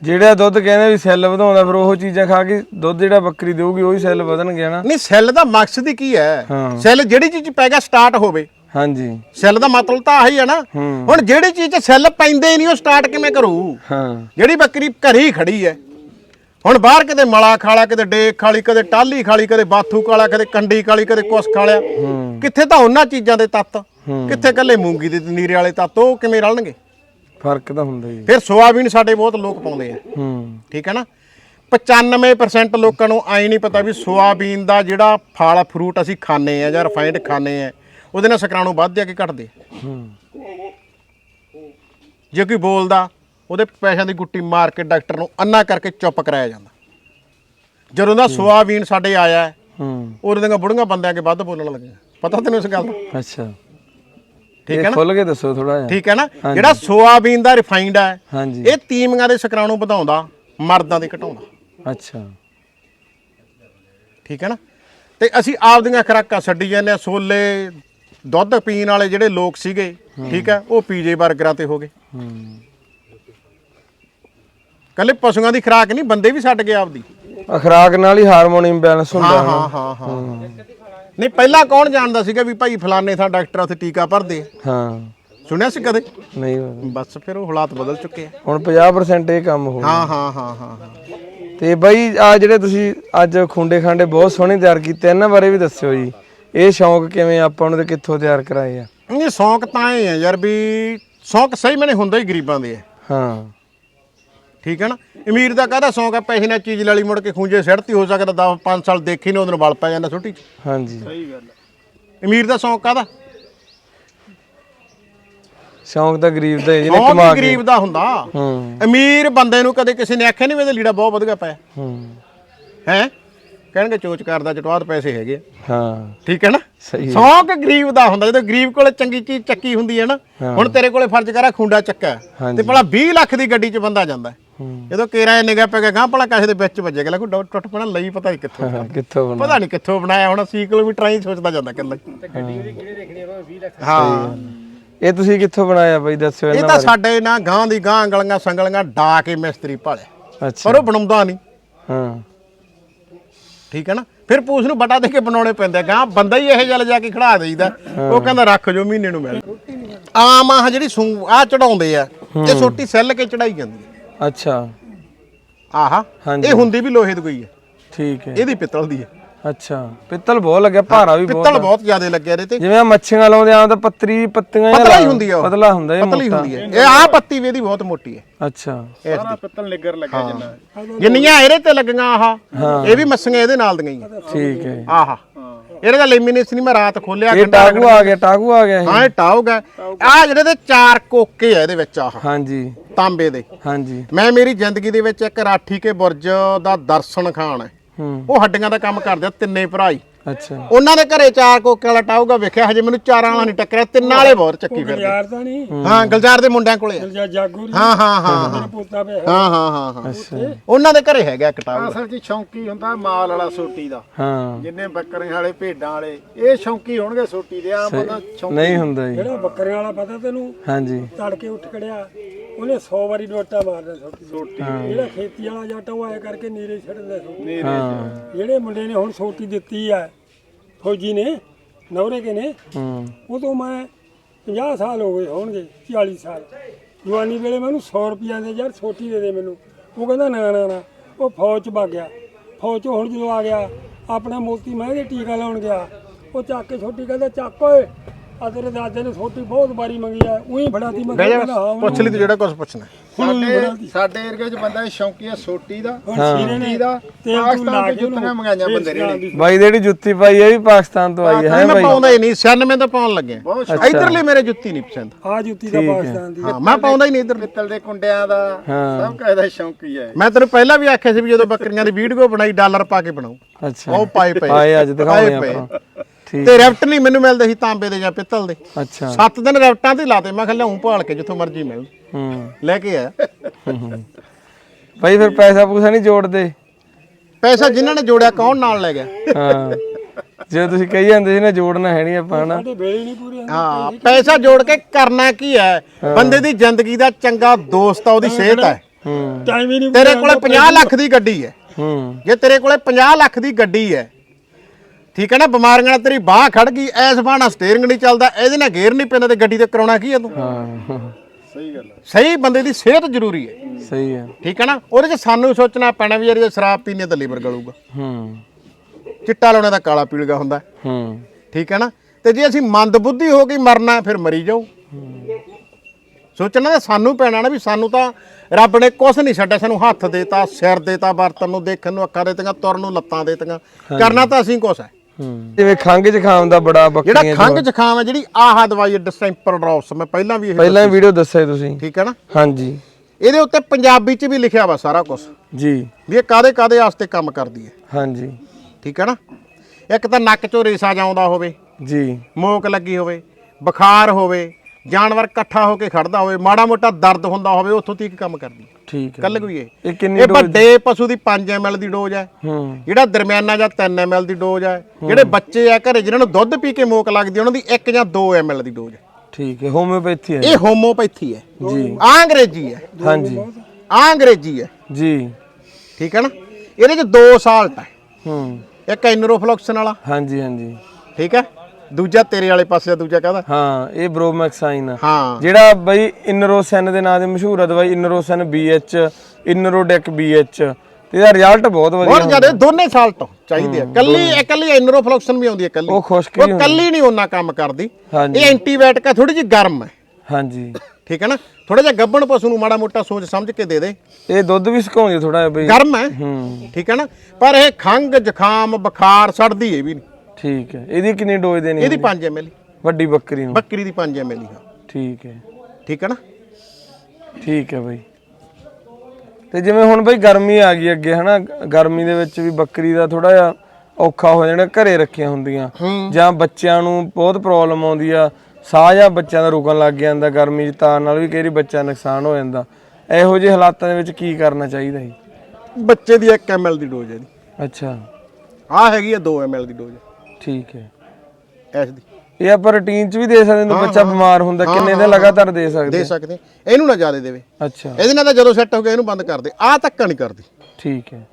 ਜਿਹੜਾ ਦੁੱਧ ਕਹਿੰਦੇ ਵੀ ਸੈੱਲ ਵਧਾਉਂਦਾ ਫਿਰ ਉਹ ਚੀਜ਼ਾਂ ਖਾ ਕੇ ਦੁੱਧ ਜਿਹੜਾ ਬੱਕਰੀ ਦੇਊਗੀ ਉਹੀ ਸੈੱਲ ਵਧਣਗੇ ਨਾ ਨਹੀਂ ਸੈੱਲ ਦਾ ਮਕਸਦ ਹੀ ਕੀ ਹੈ? ਹਾਂ। ਸੈੱਲ ਜਿਹੜੀ ਚੀਜ਼ 'ਚ ਪੈ ਗਿਆ ਸਟਾਰਟ ਹੋਵੇ। ਹਾਂਜੀ। ਸੈੱਲ ਦਾ ਮਤਲਬ ਤਾਂ ਆਹੀ ਹੈ ਨਾ। ਹੂੰ। ਹੁਣ ਜਿਹੜੀ ਚੀਜ਼ 'ਚ ਸੈੱਲ ਪੈਂਦੇ ਹੀ ਨਹੀਂ ਉਹ ਸਟਾਰਟ ਕਿਵੇਂ ਕਰੂ? ਹਾਂ। ਜਿਹੜੀ ਬੱਕਰੀ ਘਰੇ ਹੀ ਖੜੀ ਹੈ। ਹੁਣ ਬਾਹਰ ਕਿਤੇ ਮਲਾ ਖਾਲਾ ਕਿਤੇ ਡੇਕ ਖਾਲੀ ਕਦੇ ਟਾਲੀ ਖਾਲੀ ਕਦੇ ਬਾਥੂ ਕਾਲਾ ਕਦੇ ਕੰਡੀ ਕਾਲੀ ਕਦੇ ਕੁਸ ਖਾਲਿਆ। ਕਿੱਥੇ ਤਾਂ ਉਹਨਾਂ ਚੀਜ਼ਾਂ ਦੇ ਤੱਤ? ਹੂੰ। ਕਿੱਥੇ ਕੱਲੇ ਮੂੰਗੀ ਦੇ ਤੇ ਨੀਰੇ ਵਾਲੇ ਤੱਤ ਉਹ ਕਿਵੇਂ ਰਲਣਗੇ? ਫ਼ਰਕ ਤਾਂ ਹੁੰਦਾ ਹੀ। ਫਿਰ ਸੋਆਬੀਨ ਸਾਡੇ ਬਹੁਤ ਲੋਕ ਪਾਉਂਦੇ ਆ। ਹੂੰ। ਠੀਕ ਹੈ ਨਾ? 95% ਲੋਕਾਂ ਨੂੰ ਆਈ ਨਹੀਂ ਪਤਾ ਵੀ ਸੋਆਬੀਨ ਦਾ ਜਿਹੜਾ ਫਲ ਫਰੂਟ ਅਸੀਂ ਖਾਂਦੇ ਆ ਜਾਂ ਰਿਫਾਈਨਡ ਖਾਂਦੇ ਆ ਉਹਦੇ ਨਾਲ ਸ਼ੁਕਰਾਣੂ ਵੱਧਦੇ ਆ ਕਿ ਘਟਦੇ? ਹੂੰ। ਜੇ ਕੋਈ ਬੋਲਦਾ ਉਹਦੇ ਪੈਸਿਆਂ ਦੀ ਗੁੱਟੀ ਮਾਰ ਕੇ ਡਾਕਟਰ ਨੂੰ ਅੰਨਾ ਕਰਕੇ ਚੁੱਪ ਕਰਾਇਆ ਜਾਂਦਾ। ਜਦੋਂ ਦਾ ਸੋਆਬੀਨ ਸਾਡੇ ਆਇਆ ਹੈ, ਉਦੋਂ ਦੀਆਂ ਬੁੜੀਆਂ ਬੰਦਿਆਂ ਕੇ ਵੱਧ ਬੋਲਣ ਲੱਗੀਆਂ। ਪਤਾ ਤੈਨੂੰ ਇਸ ਗੱਲ ਦਾ? ਅੱਛਾ। ਠੀਕ ਹੈ ਨਾ? ਖੁੱਲ ਕੇ ਦੱਸੋ ਥੋੜਾ ਜਿਹਾ। ਠੀਕ ਹੈ ਨਾ? ਜਿਹੜਾ ਸੋਆਬੀਨ ਦਾ ਰਿਫਾਈਨਡ ਹੈ ਹਾਂਜੀ। ਇਹ ਤੀਮੀਆਂ ਦੇ ਸ਼ੁਕਰਾਣੂ ਵਧਾਉਂਦਾ ਮਰਦਾਂ ਦੇ ਘਟਾਉਂਦਾ। ਅੱਛਾ। ਠੀਕ ਹੈ ਨਾ? ਤੇ ਅਸੀਂ ਆਪਦੀਆਂ ਖੁਰਾਕਾਂ ਛੱਡੀ ਜਾਂਦੇ ਆ ਸੋਲੇ ਦੁੱਧ ਪੀਣ ਵਾਲੇ ਜਿਹੜੇ ਲੋਕ ਸੀਗੇ ਠੀਕ ਹੈ ਉਹ ਪੀਜੇ 버ਗਰਾਂ ਤੇ ਹੋ ਗਏ। ਹੂੰ। ਕੱਲੇ ਪਸ਼ੂਆਂ ਦੀ ਖੁਰਾਕ ਨਹੀਂ ਬੰਦੇ ਵੀ ਛੱਡ ਗਏ ਆਪਦੀ। ਖੁਰਾਕ ਨਾਲ ਹੀ ਹਾਰਮੋਨ ਇੰਬੈਲੈਂਸ ਹੁੰਦਾ ਹਾਂ ਹਾਂ ਹਾਂ। ਹਾਂ। ਨਹੀਂ ਪਹਿਲਾਂ ਕੌਣ ਜਾਣਦਾ ਸੀਗਾ ਵੀ ਭਾਈ ਫਲਾਣੇ ਥਾਂ ਡਾਕਟਰ ਉੱਥੇ ਟੀਕਾ ਭਰਦੇ ਆ? ਹਾਂ। ਸੁਣਿਆ ਸੀ ਕਦੇ? ਨਹੀਂ। ਬਸ ਫਿਰ ਉਹ ਹਾਲਾਤ ਬਦਲ ਚੁੱਕੇ ਆ। ਹੁਣ 50% ਇਹ ਕੰਮ ਹੋ ਗਿਆ। ਹਾਂ ਹਾਂ ਹਾਂ ਹਾਂ ਹਾਂ। ਤੇ ਬਾਈ ਆ ਜਿਹੜੇ ਤੁਸੀਂ ਅੱਜ ਖੁੰਡੇ ਖਾਂਡੇ ਬਹੁਤ ਸੋਹਣੇ ਤਿਆਰ ਕੀਤੇ ਇਹਨਾਂ ਬਾਰੇ ਵੀ ਦੱਸਿਓ ਜੀ। ਇਹ ਸ਼ੌਂਕ ਕਿਵੇਂ ਆਪਾਂ ਨੂੰ ਤੇ ਕਿੱਥੋਂ ਤਿਆਰ ਕਰਾਏ ਆ? ਇਹ ਸ਼ੌਂਕ ਤਾਂ ਇਹ ਹੈ ਯਾਰ ਵੀ ਸ਼ੌਂਕ ਸਹੀ ਮੈਨੇ ਹੁੰਦਾ ਹੀ ਗਰੀਬਾਂ ਦੇ ਆ। ਹਾਂ। ਠੀਕ ਹੈ ਨਾ? ਅਮੀਰ ਦਾ ਕਾਹਦਾ ਸ਼ੌਂਕ ਹੈ? ਪੈਸੇ ਨਾਲ ਚੀਜ਼ ਲਾਲੀ ਮੁੜ ਕੇ ਖੂੰਜੇ ਸਿੜਤੀ ਹੋ ਸਕਦਾ 10 5 ਸਾਲ ਦੇਖੀ ਨਹੀਂ ਉਹਦੇ ਨਾਲ ਵਲ ਪੈ ਜਾਂਦਾ ਛੋਟੀ ਹਾਂਜੀ। ਅਮੀਰ ਦਾ ਸ਼ੌਂਕ ਕਾਹਦਾ? ਸ਼ੌਂਕ ਤਾਂ ਗਰੀਬ ਦਾ ਹੀ ਜਿਹਨੇ ਸ਼ੌਂਕ ਕਮਾ ਹੀ ਕੇ। ਗਰੀਬ ਦਾ ਹੁੰਦਾ। ਹੂੰ। ਅਮੀਰ ਬੰਦੇ ਨੂੰ ਕਦੇ ਕਿਸੇ ਨੇ ਆਖਿਆ ਨਹੀਂ ਵੀ ਇਹਦਾ ਲੀੜਾ ਬਹੁਤ ਵਧੀਆ ਪਿਆ। ਹੂੰ। ਹੈ? ਕਹਿਣਗੇ ਚੋਚ ਕਰਦਾ ਚਟਵਾਦ ਪੈਸੇ ਹੈਗੇ ਆ। ਹਾਂ। ਠੀਕ ਹੈ ਨਾ? ਸਹੀ ਹੈ। ਸ਼ੌਂਕ ਗਰੀਬ ਦਾ ਹੁੰਦਾ ਜਦੋਂ ਗਰੀਬ ਕੋਲੇ ਚੰਗੀ ਚੀਜ਼ ਚੱਕੀ ਹੁੰਦੀ ਹੈ ਨਾ ਹੁਣ ਤੇਰੇ ਕੋਲੇ ਫਰਜ਼ ਕਰਾ ਖੁੰਡਾ ਚੱਕਾ ਹੈ। ਤੇ ਭਲਾ 20 ਲੱਖ ਦੀ ਗੱਡੀ 'ਚ ਬੰਦਾ ਜਾਂਦਾ। ਹੈ। ਜਦੋਂ ਕੇਰਾ ਨਿਗਾ ਪੈ ਗਿਆ ਗਾਂ ਭਲਾ ਕਿਸੇ ਦੇ ਵਿੱਚ ਵੱਜੇ ਗਿਆ ਕੋਈ ਟੁੱਟ ਪਣਾ ਲਈ ਪਤਾ ਨਹੀਂ ਕਿੱਥੋਂ ਕਿੱਥੋਂ ਬਣਾ ਪਤਾ ਨਹੀਂ ਕਿੱਥੋਂ ਬਣਾਇਆ ਹੁਣ 80 ਕਿਲੋਮੀਟਰ ਹੀ ਸੋਚਦਾ ਜਾਂਦਾ ਇਕੱਲਾ ਹੀ। ਹਾਂ। ਇਹ ਤੁਸੀਂ ਕਿੱਥੋਂ ਬਣਾਇਆ ਬਾਈ ਦੱਸਿਓ ਇਹ ਇਹਨਾਂ ਤਾਂ ਸਾਡੇ ਨਾ ਗਾਂ ਦੀ ਗਾਂ ਗਲੀਆਂ ਸੰਗਲੀਆਂ ਡਾ ਕੇ ਮਿਸਤਰੀ ਭਾਲਿਆ। ਅੱਛਾ। ਪਰ ਉਹ ਬਣਾਉਂਦਾ ਨਹੀਂ ਹਾਂ। ਠੀਕ ਹੈ ਨਾ? ਫਿਰ ਪੂਛ ਨੂੰ ਬਟਾ ਦੇ ਕੇ ਬਣਾਉਣੇ ਪੈਂਦੇ ਗਾਂ ਬੰਦਾ ਹੀ ਇਹ ਜਿਹਾ ਲਿਜਾ ਕੇ ਖੜਾ ਦੇਈਦਾ। ਉਹ ਕਹਿੰਦਾ ਰੱਖ ਜੋ ਮਹੀਨੇ ਨੂੰ ਮਿਲ। ਆਮ ਆਹ ਜਿਹੜੀ ਸੂ ਆ ਚੜਾਉਂਦੇ ਆ। ਇਹ ਸੋਟੀ ਸੈੱਲ ਕੇ ਚੜਾਈ ਜਾਂਦੀ ਹੈ ਅੱਛਾ। ਆਹਾ ਹਾਂਜੀ। ਇਹ ਹੁੰਦੀ ਵੀ ਲੋਹੇ ਦੀ ਕੋਈ ਹੈ। ਠੀਕ ਹੈ। ਇਹਦੀ ਪਿੱਤਲ ਦੀ ਹੈ। ਅੱਛਾ ਪਿੱਤਲ ਬਹੁਤ ਲੱਗਿਆ ਭਾਰਾ ਵੀ ਬਹੁਤ ਪਿੱਤਲ ਬਹੁਤ ਜ਼ਿਆਦਾ ਲੱਗਿਆ ਇਹਦੇ ਤੇ। ਜਿਵੇਂ ਆ ਮੱਛੀਆਂ ਲਾਉਂਦੇ ਆ ਤਾਂ ਪੱਤਰੀ ਪੱਤੀਆਂ ਜਿਹਾ ਪਤਲਾ ਹੀ ਲਾ- ਹੁੰਦੀ ਆ ਉਹ। ਪਤਲਾ ਹੁੰਦਾ ਇਹ ਪਤਲੀ ਮੋਟਾ। ਹੁੰਦੀ ਹੈ। ਇਹ ਆਹ ਪੱਤੀ ਵੀ ਇਹਦੀ ਬਹੁਤ ਮੋਟੀ ਹੈ। ਅੱਛਾ। ਦੀ। ਪਿੱਤਲ ਨਿੱਗਰ ਲੱਗਿਆ ਜਿੰਨਾ। ਜਿੰਨੀਆਂ ਇਹਦੇ ਤੇ ਲੱਗੀਆਂ ਆਹ ਇਹ ਵੀ ਮੱਸੀਆਂ ਇਹਦੇ ਨਾਲ ਦੀਆਂ ਹੀ ਆ। ਠੀਕ ਹੈ। ਆਹਾ। ਇਹਦੇ ਦਾ ਲੈਮੀਨੇਸ਼ਨ ਨਹੀਂ ਮੈਂ ਰਾਤ ਖੋਲਿਆ ਇਹ ਟਾਗੂ ਆ ਗਿਆ ਟਾਗੂ ਆ ਗਿਆ ਹਾਂ ਇਹ ਟਾਉਗਾ ਆ ਜਿਹੜੇ ਤੇ ਚਾਰ ਕੋਕੇ ਆ ਇਹਦੇ ਵਿੱਚ ਆਹ। ਹਾਂਜੀ। ਤਾਂਬੇ ਦੇ। ਹਾਂਜੀ। ਮੈਂ ਮੇਰੀ ਜ਼ਿੰਦਗੀ ਦੇ ਵਿੱਚ ਇੱਕ ਰਾਠੀ ਕੇ ਬੁਰਜ ਦਾ ਦਰਸ਼ਨ ਹੈ ਹੂੰ। ਉਹ ਹੱਡੀਆਂ ਦਾ ਕੰਮ ਕਰਦੇ ਆ ਤਿੰਨੇ ਭਰਾ ਹੀ। ਅੱਛਾ। ਉਹਨਾਂ ਦੇ ਘਰੇ ਚਾਰ ਕੋਕੇ ਵਾਲਾ ਟਾਊਗਾ ਵੇਖਿਆ ਹਜੇ ਮੈਨੂੰ ਚਾਰਾਂ ਵਾਲਾ ਨਹੀਂ ਟੱਕਰਿਆ ਤਿੰਨਾਂ ਵਾਲੇ ਬਹੁਤ ਚੱਕੀ ਫਿਰਦੇ। ਯਾਰ ਤਾਂ ਨਹੀਂ? ਹਾਂ। ਗਲਜਾਰ ਦੇ ਮੁੰਡਿਆਂ ਕੋਲੇ ਆ। ਜਾ ਜਾਗੂ ਹਾਂ ਹਾਂ ਹਾਂ ਹਾਂ। ਪੋਤਾ ਪਿਆ ਹਾਂ ਹਾਂ ਹਾਂ ਹਾਂ। ਅੱਛਾ। ਉਹਨਾਂ ਦੇ ਘਰੇ ਹੈਗਾ ਇੱਕ ਟਾਊਗਾ ਅਸਲ 'ਚ ਸ਼ੌਂਕੀ ਹੁੰਦਾ ਮਾਲ ਵਾਲਾ ਸੋਟੀ ਦਾ। ਹਾਂ। ਜਿੰਨੇ ਬੱਕਰੇ ਵਾਲੇ ਭੇਡਾਂ ਵਾਲੇ ਇਹ ਸ਼ੌਂਕੀ ਹੋਣਗੇ ਸੋਟੀ ਦੇ ਆਮ ਬੰਦਾ ਸ਼ੌਂਕੀ ਨਹੀਂ ਹੁੰਦਾ ਜੀ। ਜਿਹੜਾ ਬੱਕਰਿਆਂ ਵਾਲਾ ਪਤਾ ਤੈਨੂੰ? ਹਾਂਜੀ। ਤੜਕੇ ਉੱਠ ਖੜਿਆ ਉਹਨੇ 100 ਵਾਰੀ ਡੋਟਾ ਮਾਰਨਾ ਸੋਟੀ ਜਿਹੜਾ ਖੇਤੀ ਵਾਲਾ ਜੱਟ ਉਹ ਆਇਆ ਕਰਕੇ ਨੀਰੇ ਛੱਡਦਾ ਸੋਟੀ ਹਾਂ। ਜਿਹੜੇ ਮੁੰਡੇ ਨੇ ਹੁਣ ਸੋਟੀ ਦਿੱਤੀ ਆ ਫੌਜੀ ਨੇ ਨਵਰੇ ਕੇ ਨੇ। ਹੂੰ। ਉਦੋਂ ਮੈਂ 50 ਸਾਲ ਹੋ ਗਏ ਹੋਣਗੇ 40 ਸਾਲ। ਜਵਾਨੀ ਵੇਲੇ ਮੈਨੂੰ 100 ਰੁਪਈਆ ਦੇ ਯਾਰ ਛੋਟੀ ਦੇ ਦੇ ਮੈਨੂੰ। ਉਹ ਕਹਿੰਦਾ ਨਾ ਨਾ ਨਾ ਉਹ ਫੌਜ ਚ ਵਗ ਗਿਆ। ਫੌਜ ਚ ਹੁਣ ਜਦੋਂ ਆ ਗਿਆ ਆਪਣਾ ਮੋਤੀ ਮੈਂ ਦੇ ਟੀਕਾ ਲਾਉਣ ਗਿਆ। ਉਹ ਚੱਕ ਕੇ ਛੋਟੀ ਕਹਿੰਦਾ ਚੱਕ ਓਏ ਆ ਤੇਰੇ ਦਾਦੇ ਨੇ ਛੋਟੀ ਬਹੁਤ ਵਾਰੀ ਮੰਗੀ ਆ ਉਹੀ ਫੜਾਤੀ। ਮੈਂ ਕਹਿੰਦਾ ਹਾਂ ਪੁੱਛ ਲਈ ਤੂੰ ਜਿਹੜਾ ਕੁਝ ਪੁੱਛਣਾ। ਸਾਡੇ ਸਾਡੇ ਏਰੀਏ 'ਚ ਬੰਦਾ ਸ਼ੌਂਕੀਆ ਸੋਟੀ ਦਾ ਹੁਣ ਸੀਰੇ ਨੇ ਟੀ ਦਾ ਤੇਲ ਤੂਲ ਪਾਕਿਸਤਾਨ ਲਾ ਤੋਂ ਜੁੱਤੀਆਂ ਮੰਗਾਈਆਂ ਬੰਦੇ ਨੇ। ਬਾਈ ਦੀ ਜਿਹੜੀ ਜੁੱਤੀ ਪਾਈ ਹੈ ਵੀ ਪਾਕਿਸਤਾਨ ਤੋਂ ਆਈ ਹੈ ਹੈ ਮੈਂ ਬਾਈ? ਪਾਉਂਦਾ ਹੀ ਨਹੀਂ 96 ਤਾਂ ਪਾਉਣ ਬਹੁਤ ਇਧਰਲੇ ਮੇਰੇ ਜੁੱਤੀ ਨਹੀਂ ਪਸੰਦ। ਆ ਜੁੱਤੀ ਦਾ ਪਾਕਿਸਤਾਨ ਦੀ। ਹਾਂ ਮੈਂ ਪਾਉਂਦਾ ਹੀ ਨਹੀਂ ਇਧਰ। ਪਿੱਤਲ ਦੇ ਕੁੰਡਿਆਂ ਦਾ ਸਭ ਕਾਇਦਾ ਸ਼ੌਂਕੀ ਹੈ ਮੈਂ ਤੈਨੂੰ ਪਹਿਲਾਂ ਵੀ ਆਖਿਆ ਸੀ ਵੀ ਜਦੋਂ ਬੱਕਰੀਆਂ ਦੀ ਵੀਡੀਓ ਬਣਾਈ ਡਾਲਰ ਪਾ ਕੇ ਬਣਾਓ। ਅੱਛਾ। ਉਹ ਪਾਏ ਪਏ। ਪਾਏ ਅੱਜ ਪਏ। ਆਪਾਂ। ਠੀਕ ਤੇ ਰੈਫਟ ਨਹੀਂ ਮੈਨੂੰ ਮਿਲਦੇ ਸੀ ਤਾਂਬੇ ਦੇ ਜਾਂ ਪਿੱਤਲ ਦੇ। ਅੱਛਾ। ਸੱਤ ਦਿਨ ਰੈਫਟਾਂ ਤੇ ਲਾਤੇ ਮੈਂ ਕਿਹਾ ਲਿਆਉਂ ਭਾਲ ਕੇ ਜਿੱਥੋਂ ਮਰਜ਼ੀ ਮਿਲ। ਹੂੰ ਲੈ ਕੇ ਆਇਆ। ਬਾਈ ਫਿਰ ਪੈਸਾ ਪੂਸਾ ਨਹੀਂ ਜੋੜਦੇ। ਪੈਸਾ ਜਿਨ੍ਹਾਂ ਨੇ ਜੋੜਿਆ ਕੌਣ ਨਾਲ ਲੈ ਗਿਆ? ਹਾਂ। ਜੇ ਤੁਸੀਂ ਕਹੀ ਜਾਂਦੇ ਸੀ ਨਾ ਜੋੜਨਾ ਹੈ ਨਹੀਂ ਆਪਾਂ ਹਨਾ ਸਾਡੇ ਵੇਲੇ ਨਹੀਂ ਪੂਰੇ ਹੁੰਦੇ। ਹਾਂ ਪੈਸਾ ਜੋੜ ਕੇ ਕਰਨਾ ਕੀ ਹੈ? ਬੰਦੇ ਦੀ ਜ਼ਿੰਦਗੀ ਦਾ ਚੰਗਾ ਦੋਸਤ ਆ ਉਹਦੀ ਸਿਹਤ ਹੈ। ਹੂੰ। ਟਾਈਮ ਹੀ ਨਹੀਂ ਤੇਰੇ ਕੋਲੇ 50 ਲੱਖ ਦੀ ਗੱਡੀ ਹੈ। ਹੂੰ। ਜੇ ਤੇਰੇ ਕੋਲੇ 50 ਲੱਖ ਦੀ ਗੱਡੀ ਹੈ ਠੀਕ ਹੈ ਨਾ ਬਿਮਾਰੀਆਂ ਨਾਲ ਤੇਰੀ ਬਾਹ ਖੜ ਗਈ ਐਸ ਬਾਣਾ ਸਟੀਅਰਿੰਗ ਨਹੀਂ ਚੱਲਦਾ ਇਹਦੇ ਨਾਲ ਗੇਅਰ ਨਹੀਂ ਪੈਂਦਾ ਤੇ ਗੱਡੀ ਤੇ ਕਰਾਉਣਾ ਕੀ ਹੈ ਤੂੰ? ਹਾਂ। ਸਹੀ ਗੱਲ ਹੈ। ਸਹੀ ਬੰਦੇ ਦੀ ਸਿਹਤ ਜ਼ਰੂਰੀ ਹੈ। ਸਹੀ ਹੈ। ਠੀਕ ਹੈ ਨਾ? ਉਹਦੇ 'ਚ ਸਾਨੂੰ ਸੋਚਣਾ ਪੈਣਾ ਵੀ ਯਾਰ ਜੇ ਸ਼ਰਾਬ ਪੀਣੇ ਤਾਂ ਲੀਵਰ ਗਲੂਗਾ। ਹੂੰ। ਚਿੱਟਾ ਲਾਉਣੇ ਦਾ ਕਾਲਾ ਪੀਲਗਾ ਹੁੰਦਾ। ਹੂੰ। ਠੀਕ ਹੈ ਨਾ? ਤੇ ਜੇ ਅਸੀਂ ਮੰਦ ਬੁੱਧੀ ਹੋ ਗਈ ਮਰਨਾ ਫਿਰ ਮਰੀ ਜਾਓ ਸੋਚਣਾ ਤਾਂ ਸਾਨੂੰ ਪੈਣਾ ਨਾ ਵੀ ਸਾਨੂੰ ਤਾਂ ਰੱਬ ਨੇ ਕੁਛ ਨਹੀਂ ਛੱਡਿਆ ਸਾਨੂੰ ਹੱਥ ਦੇਤਾ ਸਿਰ ਦੇਤਾ ਵਰਤਨ ਨੂੰ ਦੇਖਣ ਨੂੰ ਅੱਖਾਂ ਦੇਤੀਆਂ ਤੁਰਨ ਨੂੰ ਲੱਤਾਂ ਦੇਤੀਆਂ। ਕਰਨਾ ਤਾਂ ਅਸੀਂ ਕੁਛ ਹੈ ਹੂੰ। ਜਿਵੇਂ ਖੰਗ ਜ਼ੁਕਾਮ ਦਾ ਬੜਾ ਜਿਹੜਾ ਬੱਕਰੀਆਂ ਖੰਗ ਜ਼ੁਕਾਮ ਹੈ ਜਿਹੜੀ ਆਹ ਦਵਾਈ ਡਿਸਟੈਂਪਰ ਡ੍ਰੌਪਸ ਮੈਂ ਪਹਿਲਾਂ ਵੀ ਇਹ ਪਹਿਲਾਂ ਵੀਡੀਓ ਦੱਸਿਆ ਤੁਸੀਂ। ਠੀਕ ਹੈ ਨਾ? ਹਾਂਜੀ। ਇਹਦੇ ਉੱਤੇ ਪੰਜਾਬੀ 'ਚ ਵੀ ਲਿਖਿਆ ਵਾ ਸਾਰਾ ਕੁਝ ਜੀ। ਵੀ ਇਹ ਕਾਦੇ ਕਾਦੇ ਵਾਸਤੇ ਕੰਮ ਕਰਦੀ ਹੈ। ਹਾਂਜੀ। ਠੀਕ ਹੈ ਨਾ? ਇੱਕ ਤਾਂ ਨੱਕ 'ਚੋਂ ਰੇਸਾ ਜਾਉਂਦਾ ਹੋਵੇ ਜੀ। ਮੋਕ ਲੱਗੀ ਹੋਵੇ ਬੁਖਾਰ ਹੋਵੇ ਜਾਨਵਰ ਇਕੱਠਾ ਹੋ ਕੇ ਖੜਦਾ ਹੋਵੇ ਮਾੜਾ ਮੋਟਾ ਦਰਦ ਹੁੰਦਾ ਹੋਵੇ ਉੱਥੋਂ ਤੀਕ ਕੰਮ ਕਰਦੀ ਹੈ। ਠੀਕ ਹੈ। ਕੱਲ ਕੋਈ ਇਹ ਇਹ ਕਿੰਨੀ ਇਹ ਡੋਜ਼ ਵੱਡੇ ਪਸ਼ੂ ਦੀ 5 ml ਦੀ ਡੋਜ਼ ਹੈ। ਹੂੰ। ਜਿਹੜਾ ਦਰਮਿਆਨਾ ਜਾਂ 3 ml ਦੀ ਡੋਜ਼ ਹੈ। ਜਿਹੜੇ ਬੱਚੇ ਆ ਘਰੇ ਜਿਨ੍ਹਾਂ ਨੂੰ ਦੁੱਧ ਪੀ ਕੇ ਮੋਕ ਲੱਗਦੀ ਉਹਨਾਂ ਦੀ 1 ਜਾਂ 2 ml ਦੀ ਡੋਜ਼ ਹੈ। ਠੀਕ ਹੈ ਹੋਮਿਓਪੈਥੀ ਹੈ। ਇਹ ਹੋਮੋਪੈਥੀ ਹੈ। ਜੀ। ਆ ਅੰਗਰੇਜ਼ੀ ਹੈ। ਹਾਂਜੀ। ਆ ਅੰਗਰੇਜ਼ੀ ਹੈ। ਜੀ। ਠੀਕ ਹੈ ਨਾ? ਇਹਦੇ ਚ 2 ਸਾਲਟ ਹੈ। ਹੂੰ। ਇੱਕ ਐਨਰੋਫਲੌਕਸਨ ਵਾਲਾ। ਹਾਂਜੀ ਹਾਂਜੀ। ਠੀਕ ਹੈ? ਦੂਜਾ ਤੇਰੇ ਵਾਲੇ ਪਾਸੇ ਦਾ ਦੂਜਾ ਕਹਦਾ? ਹਾਂ ਇਹ ਬ੍ਰੋਮੈਕਸਾਈਨ ਆ। ਹਾਂ। ਜਿਹੜਾ ਬਈ ਇਨਰੋਸੈਨ ਦੇ ਨਾਂ ਦੇ ਮਸ਼ਹੂਰ ਆ ਦਵਾਈ ਇਨਰੋਸੈਨ BH ਇਨਰੋਡੈਕ BH ਤੇ ਇਹਦਾ ਰਿਜ਼ਲਟ ਬਹੁਤ ਵਧੀਆ ਬਹੁਤ ਜ਼ਿਆਦਾ ਦੋਨੇ ਸਾਲਟ ਚਾਹੀਦੇ ਆ। ਕੱਲੀ ਇਕੱਲੀ ਐਨਰੋਫਲੌਕਸਨ ਵੀ ਆਉਂਦੀ ਹੈ ਕੱਲੀ। ਉਹ ਖੁਸ਼ਕ ਉਹ ਕੱਲੀ ਨਹੀਂ ਉਹਨਾਂ ਕੰਮ ਕਰਦੀ। ਇਹ ਐਂਟੀਬਾਇਓਟਿਕ ਆ ਥੋੜੀ ਜਿਹੀ ਗਰਮ ਹੈ। ਹਾਂਜੀ। ਠੀਕ ਹੈ ਨਾ? ਥੋੜਾ ਜਿਹਾ ਗੱਭਣ ਪਸ਼ੂ ਨੂੰ ਮਾੜਾ ਮੋਟਾ ਸੋਚ ਸਮਝ ਕੇ ਦੇ ਦੇ। ਇਹ ਦੁੱਧ ਵੀ ਸੁਕਾਉਂਦੀ ਥੋੜਾ ਜਿਹਾ ਬਈ। ਗਰਮ ਹੈ। ਹੂੰ। ਠੀਕ ਹੈ ਨਾ? ਪਰ ਇਹ ਖੰਗ ਜ਼ੁਕਾਮ ਬੁਖਾਰ ਸੜਦੀ ਇਹ ਵੀ ਨਹੀਂ। ਠੀਕ ਹੈ। ਇਹਦੀ ਕਿੰਨੀ ਡੋਜ਼ ਦੇਣੀ ਇਹਦੀ 5 ml ਵੱਡੀ ਬੱਕਰੀ ਨੂੰ। ਬੱਕਰੀ ਦੀ 5 ml ਹੀ ਠੀਕ ਹੈ। ਠੀਕ ਹੈ ਨਾ? ਠੀਕ ਹੈ ਬਈ। ਤੇ ਜਿਵੇਂ ਹੁਣ ਬਈ ਗਰਮੀ ਆ ਗਈ ਅੱਗੇ ਹਨਾ? ਗਰਮੀ ਦੇ ਵਿੱਚ ਵੀ ਬੱਕਰੀ ਦਾ ਥੋੜਾ ਜਿਹਾ ਔਖਾ ਹੋ ਜਾਣਾ ਘਰੇ ਰੱਖੀਆਂ ਹੁੰਦੀਆਂ। ਜਾਂ ਬੱਚਿਆਂ ਨੂੰ ਬਹੁਤ ਪ੍ਰੋਬਲਮ ਆਉਂਦੀ ਆ। ਸਾਹ ਜਾਂ ਬੱਚਿਆਂ ਦਾ ਰੁਕਣ ਲੱਗ ਜਾਂਦਾ ਗਰਮੀ 'ਚ ਤਾਰ ਨਾਲ ਵੀ ਕਈ ਵਾਰੀ ਬੱਚਾ ਨੁਕਸਾਨ ਹੋ ਜਾਂਦਾ। ਇਹੋ ਜਿਹੇ ਹਾਲਾਤਾਂ ਦੇ ਵਿੱਚ ਕੀ ਕਰਨਾ ਚਾਹੀਦਾ ਜੀ ਬੱਚੇ ਦੀ 1 ml ਦੀ ਡੋਜ਼ ਹੈ ਇਹਦੀ। ਅੱਛਾ। ਆ ਹੈਗੀ ਆ 2 ml ਦੀ ਡੋਜ਼ ਠੀਕ ਹੈ। ਐਸ ਦੀ। ਇਹ ਆਪਾਂ ਰੂਟੀਨ 'ਚ ਵੀ ਦੇ ਸਕਦੇ ਹਾਂ ਬੱਚਾ ਬਿਮਾਰ ਹੁੰਦਾ ਕਿੰਨੇ ਦਿਨ ਲਗਾਤਾਰ ਦੇ ਸਕਦੇ? ਦੇ ਸਕਦੇ। ਇਹਨੂੰ ਨਾ ਜ਼ਿਆਦਾ ਦੇਵੇ। ਅੱਛਾ। ਇਹਦੇ ਨਾਲ ਤਾਂ ਜਦੋਂ ਸੈੱਟ ਹੋ ਗਿਆ ਇਹਨੂੰ ਬੰਦ ਕਰ ਦੇ। ਆ ਧੱਕਾ ਨਹੀਂ ਕਰਦੀ। ਠੀਕ ਹੈ।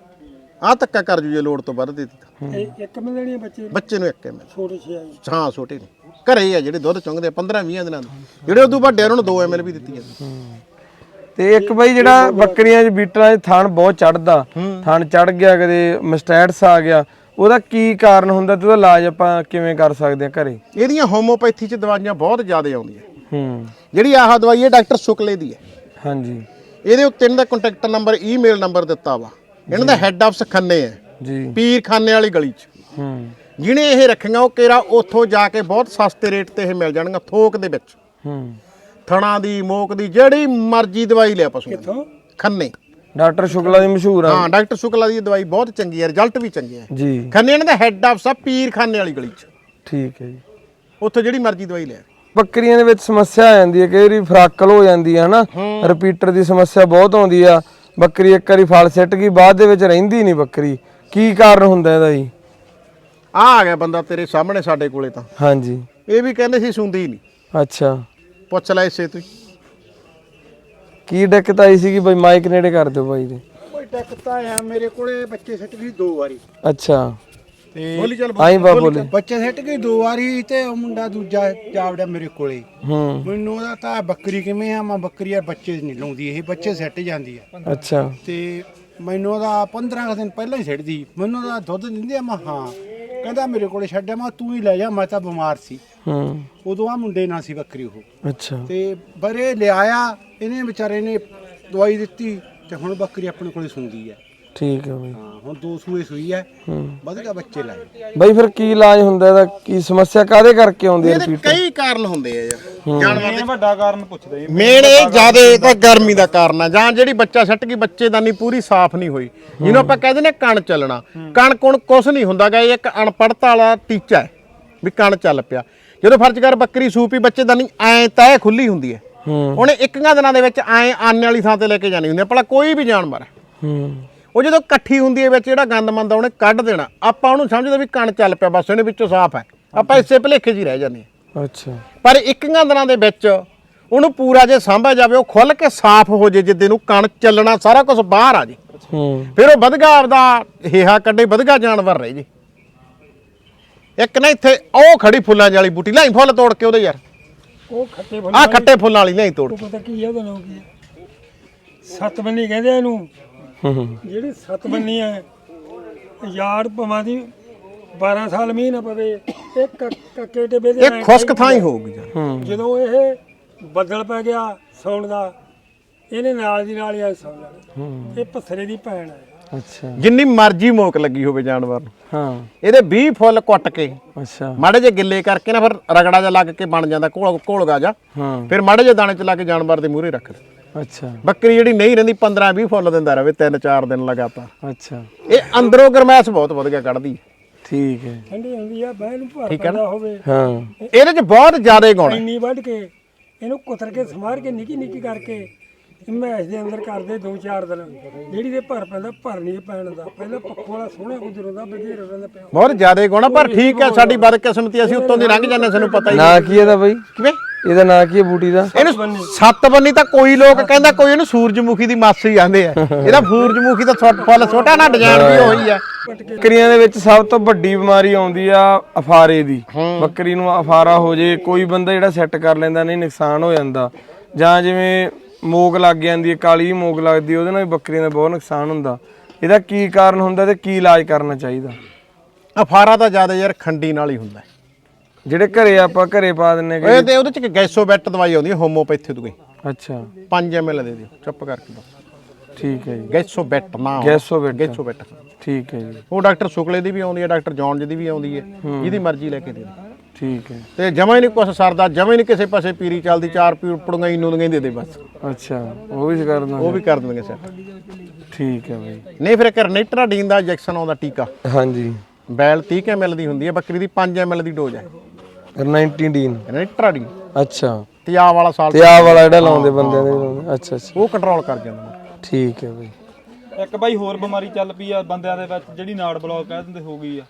ਆ ਧੱਕਾ ਕਰ ਜੂ ਜੇ ਲੋੜ ਤੋਂ ਵੱਧ ਦੇ ਦਿੱਤਾ। ਇਹ ਇੱਕ ਮਿਲਣੀ ਬੱਚੇ ਬੱਚੇ ਨੂੰ 1 ml ਛੋਟੇ ਛੇ ਹਾਂ ਛੋਟੇ ਨੇ। ਘਰੇ ਹੀ ਆ ਜਿਹੜੇ ਦੁੱਧ ਚੁੰਗਦੇ 15 20 ਦਿਨਾਂ ਦੇ ਜਿਹੜੇ ਉਦੋਂ ਵੱਡੇ ਉਹਨਾਂ ਨੂੰ 2 ml ਵੀ ਦਿੱਤੀ ਜਾਂਦੀ ਤੇ ਇੱਕ ਬਈ ਜਿਹੜਾ ਬੱਕਰੀਆਂ 'ਚ ਬੀਟਲਾਂ 'ਚ ਥਣ ਬਹੁਤ ਚੜਦਾ। ਥਣ ਚੜ ਗਿਆ ਕਦੇ ਮਸਟੈਟਸ ਆ ਗਿਆ। ਉਹਦਾ ਕੀ ਕਾਰਨ ਹੁੰਦਾ ਤੇ ਉਹਦਾ ਇਲਾਜ ਆਪਾਂ ਕਿਵੇਂ ਕਰ ਸਕਦੇ ਆ ਘਰੇ? ਇਹਦੀਆਂ ਹੋਮੋਪੈਥੀ ਚ ਦਵਾਈਆਂ ਬਹੁਤ ਜ਼ਿਆਦਾ ਆਉਂਦੀਆਂ। ਹੂੰ। ਜਿਹੜੀ ਆਹ ਦਵਾਈ ਹੈ ਡਾਕਟਰ ਸ਼ੁਕਲੇ ਦੀ ਹੈ। ਹਾਂਜੀ। ਇਹਦੇ ਉੱਤੇ ਇਹਨਾਂ ਦਾ ਕੰਟੈਕਟ ਨੰਬਰ ਈਮੇਲ ਨੰਬਰ ਦਿੱਤਾ ਵਾ। ਇਹਨਾਂ ਦਾ ਹੈੱਡ ਆਫਿਸ ਖੰਨੇ ਹੈ। ਜੀ। ਪੀਰ ਖਾਨੇ ਵਾਲੀ ਗਲੀ 'ਚ। ਹੂੰ। ਜਿਹਨੇ ਇਹ ਰੱਖੀਆਂ ਉਹ ਕੇਰਾ ਉੱਥੋਂ ਜਾ ਕੇ ਬਹੁਤ ਸਸਤੇ ਰੇਟ ਤੇ ਇਹ ਮਿਲ ਜਾਣਗੀਆਂ ਥੋਕ ਦੇ ਵਿੱਚ। ਹੂੰ। ਥਣਾ ਦੀ ਮੋਕ ਦੀ ਜਿਹੜੀ ਮਰਜ਼ੀ ਦਵਾਈ ਲਿਆ ਪਸ਼ੂ ਕਿੱਥੋਂ? ਖੰਨੇ। ਡਾਕਟਰ ਸ਼ੁਕਲਾ ਦੀ ਮਸ਼ਹੂਰ ਆ। ਹਾਂ ਡਾਕਟਰ ਸ਼ੁਕਲਾ ਦੀ ਦਵਾਈ ਬਹੁਤ ਚੰਗੀ ਹੈ ਰਿਜ਼ਲਟ ਵੀ ਚੰਗੇ ਹੈ ਜੀ। ਖੰਨੇ ਇਹਨਾਂ ਦਾ ਹੈੱਡ ਆਫਿਸ ਆ ਪੀਰ ਖਾਨੇ ਵਾਲੀ ਗਲੀ 'ਚ। ਠੀਕ ਹੈ ਜੀ। ਉੱਥੋਂ ਜਿਹੜੀ ਮਰਜ਼ੀ ਦਵਾਈ ਲਿਆ ਬੱਕਰੀਆਂ ਦੇ ਵਿੱਚ ਸਮੱਸਿਆ ਆ ਜਾਂਦੀ ਹੈ ਕਈ ਵਾਰੀ ਫਰਾਕਲ ਹੋ ਜਾਂਦੀ ਹੈ ਹਨਾ? ਰਿਪੀਟਰ ਦੀ ਸਮੱਸਿਆ ਬਹੁਤ ਆਉਂਦੀ ਆ। ਬੱਕਰੀ ਇੱਕ ਵਾਰੀ ਫਲ ਸਿੱਟ ਗਈ ਬਾਅਦ ਦੇ ਵਿੱਚ ਰਹਿੰਦੀ ਨਹੀਂ ਬੱਕਰੀ। ਕੀ ਕਾਰਨ ਹੁੰਦਾ ਇਹਦਾ ਜੀ? ਆ ਆ ਗਿਆ ਬੰਦਾ ਤੇਰੇ ਸਾਹਮਣੇ ਸਾਡੇ ਕੋਲੇ ਤਾਂ। ਹਾਂਜੀ। ਇਹ ਵੀ ਕਹਿੰਦੇ ਸੀ ਸੁਣਦੀ ਨਹੀਂ। ਅੱਛਾ। ਪੁੱਛ ਲੈ ਇਸੇ ਤੋਂ ਕੀ ਦਿੱਕਤ ਆਈ ਸੀਗੀ ਬਈ? ਮਾਈਕ ਨੇੜੇ ਕਰ ਦਿਓ ਬਾਈ ਦੇ। ਕੋਈ ਟੱਕਤਾ ਆ ਮੇਰੇ ਕੋਲੇ ਬੱਚੇ ਸੱਟ ਗਈ ਦੋ ਵਾਰੀ। ਅੱਛਾ। ਤੇ ਬੋਲੀ ਚੱਲ ਆਈ ਬਾ ਬੋਲੇ ਬੱਚੇ ਸੱਟ ਗਈ ਦੋ ਵਾਰੀ ਤੇ ਉਹ ਮੁੰਡਾ ਦੂਜਾ ਜਾਵੜਿਆ ਮੇਰੇ ਕੋਲੇ। ਹੂੰ। ਮੈਨੂੰ ਉਹਦਾ ਤਾਂ ਬੱਕਰੀ ਕਿਵੇਂ ਆ ਮੈਂ ਬੱਕਰੀ ਆ ਬੱਚੇ ਨਹੀਂ ਲਾਉਂਦੀ ਇਹ ਬੱਚੇ ਸੱਟ ਜਾਂਦੀ ਆ। ਅੱਛਾ। ਤੇ ਮੈਨੂੰ ਉਹਦਾ 15 ਕੁ ਦਿਨ ਪਹਿਲਾਂ ਹੀ ਛੱਡਦੀ ਮੈਨੂੰ ਉਹਦਾ ਦੁੱਧ ਦਿੰਦੇ ਆ ਮੈਂ ਹਾਂ। ਕਹਿੰਦਾ ਮੇਰੇ ਕੋਲੇ ਛੱਡਿਆ ਮੈਂ ਕਿਹਾ ਤੂੰ ਹੀ ਲੈ ਜਾ ਮੈਂ ਤਾਂ ਬਿਮਾਰ ਸੀ। ਹੂੰ। ਉਦੋਂ ਆ ਮੁੰਡੇ ਨਾਲ ਸੀ ਬੱਕਰੀ ਉਹ। ਅੱਛਾ। ਤੇ ਬਰੇ ਲਿਆਇਆ ਇਹਨੇ ਵਿਚਾਰੇ ਨੇ ਦਵਾਈ ਦਿੱਤੀ ਤੇ ਹੁਣ ਬੱਕਰੀ ਆਪਣੇ ਕੋਲੇ ਸੁੰਦੀ ਹੈ। ਠੀਕ ਹੈ ਬਈ। ਹਾਂ ਹੁਣ ਦੋ ਸੂਏ ਸੂਈ ਹੈ ਹੂੰ। ਵਧੀਆ ਬੱਚੇ ਲਾਏ ਬਈ ਫਿਰ ਕੀ ਇਲਾਜ ਹੁੰਦਾ ਇਹਦਾ? ਕੀ ਸਮੱਸਿਆ ਕਾਦੇ ਕਰਕੇ ਆਉਂਦੀ ਹੈ ਇਹਦੇ ਰਿਪੀਟ ਕਈ ਕਾਰਨ ਹੁੰਦੇ ਆ ਯਾਰ। ਜਾਨਵਰ ਦੇ ਵੱਡਾ ਕਾਰਨ ਪੁੱਛਦੇ ਜੀ। ਮੇਨ ਇਹ ਜਿਆਦੇ ਤਾਂ ਗਰਮੀ ਦਾ ਕਾਰਨ ਆ। ਜਾਂ ਜਿਹੜੀ ਬੱਚਾ ਛੱਟ ਗਈ ਬੱਚੇਦਾਨੀ ਪੂਰੀ ਸਾਫ਼ ਨਹੀਂ ਹੋਈ। ਜਿਹਨੂੰ ਆਪਾਂ ਕਹਿੰਦੇ ਨੇ ਕਣ ਚੱਲਣਾ। ਕਣ ਕੋਣ ਕੁਛ ਨਹੀਂ ਹੁੰਦਾਗਾ ਇਹ ਇੱਕ ਅਣਪੜਤਾ ਵਾਲਾ ਟੀਚਾ ਹੈ ਵੀ ਕਣ ਚੱਲ ਪਿਆ। ਜਦੋਂ ਫਰਜ਼ ਕਰ ਬੱਕਰੀ ਸੂਪੀ ਬੱਚੇਦਾਨੀ ਐ ਤੈ ਖੁੱਲੀ ਹੁੰਦੀ ਹੈ। ਹੂੰ। ਉਹਨੇ ਇੱਕਾਂ ਦਿਨਾਂ ਦੇ ਵਿੱਚ ਐ ਆਨੇ ਵਾਲੀ ਥਾਂ ਤੇ ਲੈ ਕੇ ਜਾਣੀ ਹੁੰਦੀ ਹੈ। ਭਲਾ ਕੋਈ ਵੀ ਜਾਨਵਰ ਹੈ। ਹੂੰ। ਉਹ ਜਦੋਂ ਇਕੱਠੀ ਹੁੰਦੀ ਹੈ ਵਿੱਚ ਜਿਹੜਾ ਗੰਦ ਮੰਦ ਉਹਨੇ ਕੱਢ ਦੇਣਾ। ਆਪਾਂ ਉਹਨੂੰ ਸਮਝਦੇ ਵੀ ਕਣ ਚੱਲ ਪਿਆ ਬਸ ਇਹਨੇ ਵਿੱਚੋਂ ਸਾਫ਼ ਹੈ। ਆਪਾਂ ਇਸੇ ਭਲੇਖੇ 'ਚ ਹੀ ਰਹਿ ਜਾਂਦੇ ਹਾਂ। ਅੱਛਾ। ਪਰ ਇੱਕੀਆਂ ਦਿਨਾਂ ਦੇ ਵਿੱਚ ਉਹਨੂੰ ਪੂਰਾ ਜੇ ਸਾਂਭਿਆ ਜਾਵੇ ਉਹ ਖੁੱਲ ਕੇ ਸਾਫ਼ ਹੋ ਜੇ ਜਿੱਦੇ ਨੂੰ ਕਣ ਚੱਲਣਾ ਸਾਰਾ ਕੁਝ ਬਾਹਰ ਆ ਜੇ। ਹੂੰ। ਫਿਰ ਉਹ ਵਧਗਾ ਆਪਦਾ ਹੇਹਾ ਕੱਢੇ ਵਧਗਾ ਜਾਨਵਰ ਰਹੇ ਜੀ। ਇੱਕ ਨਾ ਇੱਥੇ ਉਹ ਖੜੀ ਫੁੱਲਾਂ ਵਾਲੀ ਬੂਟੀ ਲਿਆਈ ਫੁੱਲ ਤੋੜ ਕੇ ਉਹਦੇ ਯਾਰ। ਉਹ ਖੱਟੇ ਫੁੱਲ ਆਹ ਖੱਟੇ ਫੁੱਲਾਂ ਵਾਲੀ ਲਿਆਈ ਤੋੜ ਕੇ। ਪਤਾ ਕੀ ਹੈ ਉਹਦਾ ਨਾਮ ਕੀ ਹੈ ਸੱਤ ਬੰਨੀ ਕਹਿੰਦੇ ਆ ਇਹਨੂੰ। ਜਿਹੜੀ ਸੱਤ ਬੰਨੀ ਹੈ ਯਾਰ ਪਵਾਂ ਦੀ 12 ਸਾਲ ਮੀਂਹ ਨਾ ਪਵੇ ਇਹ ਕ- ਕੱਕੇ ਟੇਬੇ ਦੇ ਇਹ ਖੁਸ਼ਕ ਥਾਂ ਹੀ ਹੋਊਗੀ ਜਦੋਂ ਇਹ ਬੱਦਲ ਪੈ ਗਿਆ ਸੌਣ ਦਾ ਇਹਨੇ ਨਾਲ ਦੀ ਨਾਲ ਹੀ ਆ ਸੌਣ ਜਾਣਾ ਇਹ ਪਸਰੇ ਦੀ ਭੈਣ ਹੈ ਅੱਛਾ। ਜਿੰਨੀ ਮਰਜ਼ੀ ਮੋਕ ਲੱਗੀ ਹੋਵੇ ਜਾਨਵਰ। ਨੂੰ ਹਾਂ। ਇਹਦੇ 20 ਫੁੱਲ ਕੁੱਟ ਕੇ। ਅੱਛਾ। ਮਾੜੇ ਜੇ ਗਿੱਲੇ ਕਰਕੇ ਨਾ ਫਿਰ ਰਗੜਾ ਜਿਹਾ ਲੱਗ ਕੇ ਬਣ ਜਾਂਦਾ ਘੋਲ ਘੋਲਗਾ ਜਾ। ਹਾਂ। ਫਿਰ ਮਾੜੇ ਜੇ ਦਾਣੇ ਚ ਲਾ ਕੇ ਜਾਨਵਰ ਦੇ ਮੂਹਰੇ ਰੱਖ ਦੇ। ਅੱਛਾ। ਬੱਕਰੀ ਜਿਹੜੀ ਨਹੀਂ ਰਹਿੰਦੀ 15 20 ਫੁੱਲ ਦਿੰਦਾ ਰਵੇ 3-4 ਦਿਨ ਲਗਾਤਾਰ। ਅੱਛਾ। ਇਹ ਅੰਦਰੋਂ ਗਰਮੈਸ਼ ਬਹੁਤ ਵਧ ਗਿਆ ਕੱਢਦੀ। ਠੀਕ ਹੈ। ਠੰਡੀ ਹੁੰਦੀ ਆ ਬਹਿ ਨੂੰ ਭਰ ਠੀਕ ਹੈ ਨਾ? ਪੈਂਦਾ ਹੋਵੇ। ਹਾਂ। ਇਹਦੇ 'ਚ ਬਹੁਤ ਜ਼ਿਆਦਾ ਗੁਣ ਹੈ। ਇੰਨੀ ਵੱਢ ਕੇ ਇਹਨੂੰ ਕੁਤਰ ਕੇ ਸਮਾਰ ਕੇ ਨਿੱਕੀ ਨਿੱਕੀ ਕਰਕੇ ਮੈਸ਼ ਦੇ ਅੰਦਰ ਕਰਦੇ ਦੋ ਚਾਰ ਦਿਨ। ਜਿਹੜੀ ਦੇ ਭਰ ਪੈਂਦਾ ਭਰ ਨਹੀਂ ਪੈਣ ਦਾ ਪਹਿਲਾਂ ਪੱਖੋ ਵਾਲਾ ਸੋਹਣਾ ਗੁਜਰਦਾ ਬਧੇਰ ਰਹਿੰਦਾ ਪਿਆ। ਬਹੁਤ ਜ਼ਿਆਦਾ ਗੁਣ ਆ ਪਰ ਠੀਕ ਹੈ ਸਾਡੀ ਬਦਕਿਸਮਤੀ ਅਸੀਂ ਉੱਤੋਂ ਦੀ ਲੰਘ ਜਾਂਦੇ ਸਾਨੂੰ ਪਤਾ ਹੀ ਨਾਂ ਕੀ ਇਹਦਾ ਬਈ? ਕਿਵੇਂ? ਇਹਦਾ ਨਾਂ ਕੀ ਹੈ ਬੂਟੀ ਦਾ? ਇਹਨੂੰ ਸੱਤ ਬੰਨੀ ਤਾਂ ਕੋਈ ਲੋਕ ਕਹਿੰਦਾ ਕੋਈ ਇਹਨੂੰ ਸੂਰਜਮੁਖੀ ਦੀ ਮਾਸੀ ਜਾਂਦੇ ਆ। ਇਹਦਾ ਸੂਰਜਮੁਖੀ ਦਾ ਛੋਟ- ਫੁੱਲ ਛੋਟਾ ਨਾ ਡਿਜ਼ਾਈਨ ਵੀ ਉਹੀ ਆ। ਬੱਕਰੀਆਂ ਦੇ ਵਿੱਚ ਸਭ ਤੋਂ ਵੱਡੀ ਬਿਮਾਰੀ ਆਉਂਦੀ ਆ ਅਫਾਰੇ ਦੀ। ਬੱਕਰੀ ਨੂੰ ਅਫਾਰਾ ਹੋ ਜੇ ਕੋਈ ਬੰਦਾ ਜਿਹੜਾ ਸੈੱਟ ਕਰ ਲੈਂਦਾ ਨਹੀਂ ਨੁਕਸਾਨ ਹੋ ਜਾਂਦਾ। ਜਾਂ ਜਿਵੇਂ ਮੋਗ ਲੱਗ ਜਾਂਦੀ ਹੈ ਕਾਲੀ ਮੋਗ ਲੱਗਦੀ ਉਹਦੇ ਨਾਲ ਵੀ ਬੱਕਰੀਆਂ ਦਾ ਬਹੁਤ ਨੁਕਸਾਨ ਹੁੰਦਾ। ਇਹਦਾ ਕੀ ਕਾਰਨ ਹੁੰਦਾ ਤੇ ਕੀ ਇਲਾਜ ਕਰਨਾ ਚਾਹੀਦਾ? ਅਫਾਰਾ ਤਾਂ ਜ਼ਿਆਦਾ ਯਾਰ ਖੰਡੀ ਨਾਲ ਹੀ ਹੁੰਦਾ। ਜਿਹੜੇ ਘਰੇ ਆਪਾਂ ਘਰੇ ਪਾ ਦਿੰਨੇ ਇਹ ਤੇ ਉਹਦੇ 'ਚ ਗੈਸੋਬੈਟ ਦਵਾਈ ਆਉਂਦੀ ਹੈ ਹੋਮੋਪੈਥੀ ਤੋਂ ਗਈ ਅੱਛਾ। 5 ml ਦੇ ਦਿਓ ਚੁੱਪ ਕਰਕੇ ਬਸ। ਠੀਕ ਹੈ ਜੀ। ਗੈਸੋਬੈਟ ਨਾ ਗੈਸੋਬੈਟ ਗੈਸੋਬੈਟ ਠੀਕ ਹੈ ਜੀ। ਉਹ ਡਾਕਟਰ ਸ਼ੁਕਲੇ ਦੀ ਵੀ ਆਉਂਦੀ ਹੈ ਡਾਕਟਰ ਜੌਨ ਜੀ ਦੀ ਵੀ ਆਉਂਦੀ ਹੈ। ਜਿਹਦੀ ਮਰਜ਼ੀ ਲੈ ਕੇ ਦੇ ਦੇ ਠੀਕ ਹੈ। ਤੇ ਜਮਾ ਹੀ ਨਹੀਂ ਕੁਛ ਸਰਦਾ ਜਮਾ ਹੀ ਨਹੀਂ ਕਿਸੇ ਪਾਸੇ ਪੀਰੀ ਚੱਲਦੀ ਚਾਰ ਪੀ ਪੁੜੀਆਂ ਹੀ ਨੂੰਦੀਆਂ ਹੀ ਦੇ ਦੇ ਬਸ। ਅੱਛਾ ਉਹ ਵੀ ਕਰ ਦਾਂ ਉਹ ਵੀ ਕਰ ਦੇਣਗੇ ਸੈੱਟ ਠੀਕ ਹੈ ਬਈ। ਨਹੀਂ ਫਿਰ ਇੱਕ ਰਨੇਟਰਾਡੀਨ ਦਾ ਇੰਜੈਕਸ਼ਨ ਆਉਂਦਾ ਟੀਕਾ। ਹਾਂਜੀ। ਬੈਲ 30 ml ਦੀ ਹੁੰਦੀ ਹੈ ਬੱਕਰੀ ਦੀ 5 ml ਦੀ ਡੋਜ਼ ਹੈ। 19 ਡੀਨ ਰਨੇਟਰਾਡੀਨ ਅੱਛਾ। ਤੇ ਆਹ ਵਾਲਾ ਸਾਲ ਤੇ ਆਹ ਵਾਲਾ ਜਿਹੜਾ ਲਾਉਂਦੇ ਬੰਦਿਆਂ ਦੇ ਲਾਉਂਦੇ। ਅੱਛਾ ਅੱਛਾ। ਉਹ ਕੰਟਰੋਲ ਕਰ ਜਾਂਦਾ ਠੀਕ ਹੈ ਬਈ। ਇੱਕ ਬਾਈ ਹੋਰ ਬਿਮਾਰੀ ਚੱਲ ਪਈ ਆ ਬੰਦਿਆਂ ਦੇ ਵਿੱਚ ਜਿਹੜੀ ਨਾੜ ਬਲੌਕ ਕਹਿ ਦਿੰਦੇ ਹੋ ਗਈ ਆ।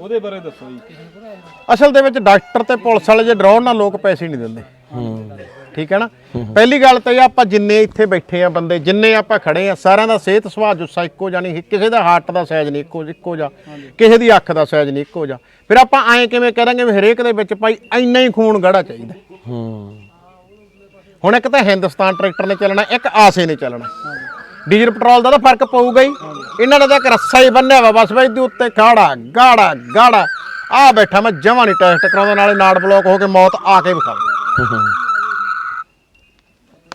ਉਹਦੇ ਬਾਰੇ ਦੱਸੋ ਜੀ। ਅਸਲ ਦੇ ਵਿੱਚ ਡਾਕਟਰ ਤੇ ਪੁਲਿਸ ਵਾਲੇ ਜੇ ਡਰਾਉਣ ਨਾਲ ਲੋਕ ਪੈਸੇ ਨਹੀਂ ਦਿੰਦੇ। ਹੂੰ। ਠੀਕ ਹੈ ਨਾ? ਪਹਿਲੀ ਗੱਲ ਤਾਂ ਇਹ ਆਪਾਂ ਜਿੰਨੇ ਇੱਥੇ ਬੈਠੇ ਆ ਬੰਦੇ ਜਿੰਨੇ ਆਪਾਂ ਖੜੇ ਆ ਸਾਰਿਆਂ ਦਾ ਸਿਹਤ ਸੁਭਾਅ ਜੁੱਸਾ ਇੱਕੋ ਜਾਨੀ ਕਿਸੇ ਦਾ ਹਾਰਟ ਦਾ ਸਾਈਜ਼ ਨਹੀਂ ਇੱਕੋ ਇੱਕੋ ਜਾ ਕਿਸੇ ਦੀ ਅੱਖ ਦਾ ਸਾਈਜ਼ ਨਹੀਂ ਇੱਕੋ ਜਾ ਫਿਰ ਆਪਾਂ ਐਂ ਕਿਵੇਂ ਕਰਾਂਗੇ ਵੀ ਹਰੇਕ ਦੇ ਵਿੱਚ ਭਾਈ ਇੰਨਾ ਹੀ ਖੂਨ ਗੜਾ ਚਾਹੀਦਾ। ਹੂੰ ਹੁਣ ਇੱਕ ਤਾਂ ਹਿੰਦੁਸਤਾਨ ਟਰੈਕਟਰ ਨੇ ਚੱਲਣਾ ਇੱਕ ਆਸੇ ਨੇ ਚੱਲਣਾ। ਡੀਜ਼ਲ ਪੈਟਰੋਲ ਦਾ ਤਾਂ ਫ਼ਰਕ ਪਊਗਾ ਹੀ। ਇਹਨਾਂ ਦਾ ਤਾਂ ਇੱਕ ਰੱਸਾ ਹੀ ਬੰਨਿਆ ਵਾ ਬਸ ਬਈ ਇਹਦੇ ਉੱਤੇ ਖਾੜਾ ਗਾੜਾ ਗਾੜਾ। ਆ ਬੈਠਾ ਮੈਂ ਜਮਾਂ ਨਹੀਂ ਟੈਸਟ ਕਰਾਉਂਦਾ ਨਾਲੇ ਨਾੜ ਬਲੌਕ ਹੋ ਕੇ ਮੌਤ ਆ ਕੇ ਵਿਖਾ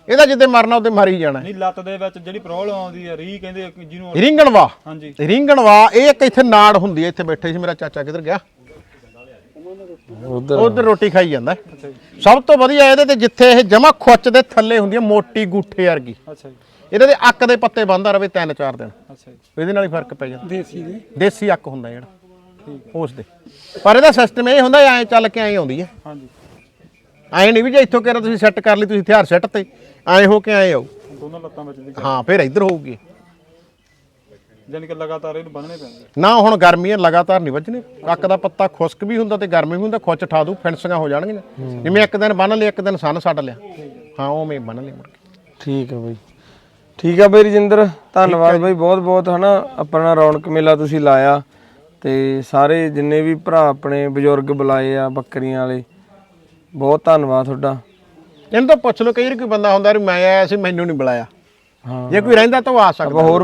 ਇਹਦਾ ਜਿੱਦੇ ਮਰਨਾ ਉਹਦੇ ਮਰ ਹੀ ਜਾਣਾ। ਨਹੀਂ ਲੱਤ ਦੇ ਵਿੱਚ ਜਿਹੜੀ ਪ੍ਰੋਬਲਮ ਆਉਂਦੀ ਆ ਰੀ ਕਹਿੰਦੇ ਜਿਹਨੂੰ ਰਿੰਗਣਵਾ ਹਾਂਜੀ। ਰਿੰਗਣਵਾ ਇਹ ਇੱਕ ਇੱਥੇ ਨਾੜ ਹੁੰਦੀ ਹੈ ਇੱਥੇ ਬੈਠੇ ਸੀ ਮੇਰਾ ਚਾਚਾ ਕਿੱਧਰ ਗਿਆ? ਉਧਰ। ਉਧਰ ਰੋਟੀ ਖਾਈ ਜਾਂਦਾ। ਹੈ। ਸਭ ਤੋਂ ਵਧੀਆ ਇਹਦੇ ਤੇ ਜਿੱਥੇ ਇਹ ਜਮਾ ਖੁੱਚ ਦੇ ਥੱਲੇ ਹੁੰਦੀ ਹੈ ਮੋਟੀ ਗੂਠੇ ਵਰਗੀ। ਅੱਛਾ ਜੀ। ਇਹਦੇ ਦੇ ਅੱਕ ਦੇ ਪੱਤੇ ਬੰਦਾ ਰਵੇ ਤਿੰਨ ਚਾਰ ਦਿਨ। ਅੱਛਾ ਜੀ। ਇਹਦੇ ਨਾਲ ਹੀ ਫ਼ਰਕ ਪੈ ਜਾਂਦਾ। ਦੇਸੀ ਦੇ? ਦੇਸੀ ਅੱਕ ਹੁੰਦਾ ਜਿਹੜਾ। ਉਸ ਦੇ। ਪਰ ਇਹਦਾ ਸਿਸਟਮ ਇਹ ਹੁੰਦਾ ਐਂ ਚੱਲ ਕੇ ਐਂ ਆਉਂਦੀ ਹੈ ਹਾਂਜੀ। ਐਂ ਨਹੀਂ ਵੀ ਜੇ ਇੱਥੋਂ ਕਿਹੜਾ ਤੁਸੀਂ ਸੈੱਟ ਕਰ ਲਈ ਤੁਸੀਂ ਹਥਿਆਰ ਸੈੱਟ ਤੇ। ਐਂ ਹੋ ਕੇ ਐਂ ਆਉ ਦੋਨੋਂ ਲੱਤਾਂ ਵਿੱਚ ਦੀ ਹਾਂ ਫਿਰ ਇੱਧਰ ਹੋਊਗੀ। ਜਾਨੀ ਕਿ ਲਗਾਤਾਰ ਇਹਨੂੰ ਬੰਨਣੇ ਪੈਣਗੇ ਨਾ ਹੁਣ ਗਰਮੀਆਂ ਲਗਾਤਾਰ ਨਹੀਂ ਵੱਜਣੇ। ਅੱਕ ਦਾ ਪੱਤਾ ਖੁਸ਼ਕ ਵੀ ਹੁੰਦਾ ਤੇ ਗਰਮੀ ਵੀ ਹੁੰਦਾ ਖੁੱਚ ਠਾ ਦੂ ਫਿੰਸੀਆਂ ਹੋ ਜਾਣਗੀਆਂ। ਜਿਵੇਂ ਇੱਕ ਦਿਨ ਬੰਨ ਲਿਆ ਇੱਕ ਦਿਨ ਸੰਨ ਛੱਡ ਲਿਆ। ਹਾਂ ਉਵੇਂ ਬੰਨ ਲਿਆ ਮੁੜ ਕੇ। ਠੀਕ ਹੈ ਬਈ। ਠੀਕ ਹੈ ਬਈ ਰਜਿੰਦਰ ਧੰਨਵਾਦ ਬਈ ਬਹੁਤ ਬਹੁਤ ਹਨਾ ਆਪਣਾ ਰੌਣਕ ਮੇਲਾ ਤੁਸੀਂ ਲਾਇਆ ਤੇ ਸਾਰੇ ਜਿੰਨੇ ਵੀ ਭਰਾ ਆਪਣੇ ਬਜ਼ੁਰਗ ਬੁਲਾਏ ਆ ਬੱਕਰੀਆਂ ਵਾਲੇ ਬਹੁਤ ਧੰਨਵਾਦ ਤੁਹਾਡਾ। ਇਹਨੂੰ ਤਾਂ ਪੁੱਛ ਲਓ ਕਈ ਵਾਰ ਕੋਈ ਬੰਦਾ ਹੁੰਦਾ ਵੀ ਮੈਂ ਆਇਆ ਸੀ ਮੈਨੂੰ ਨਹੀਂ ਬੁਲਾਇਆ। ਹਾਂ। ਜੇ ਕੋਈ ਰਹਿੰਦਾ ਤਾਂ ਉਹ ਆ ਸਕਦਾ। ਆਪਾਂ ਹੋਰ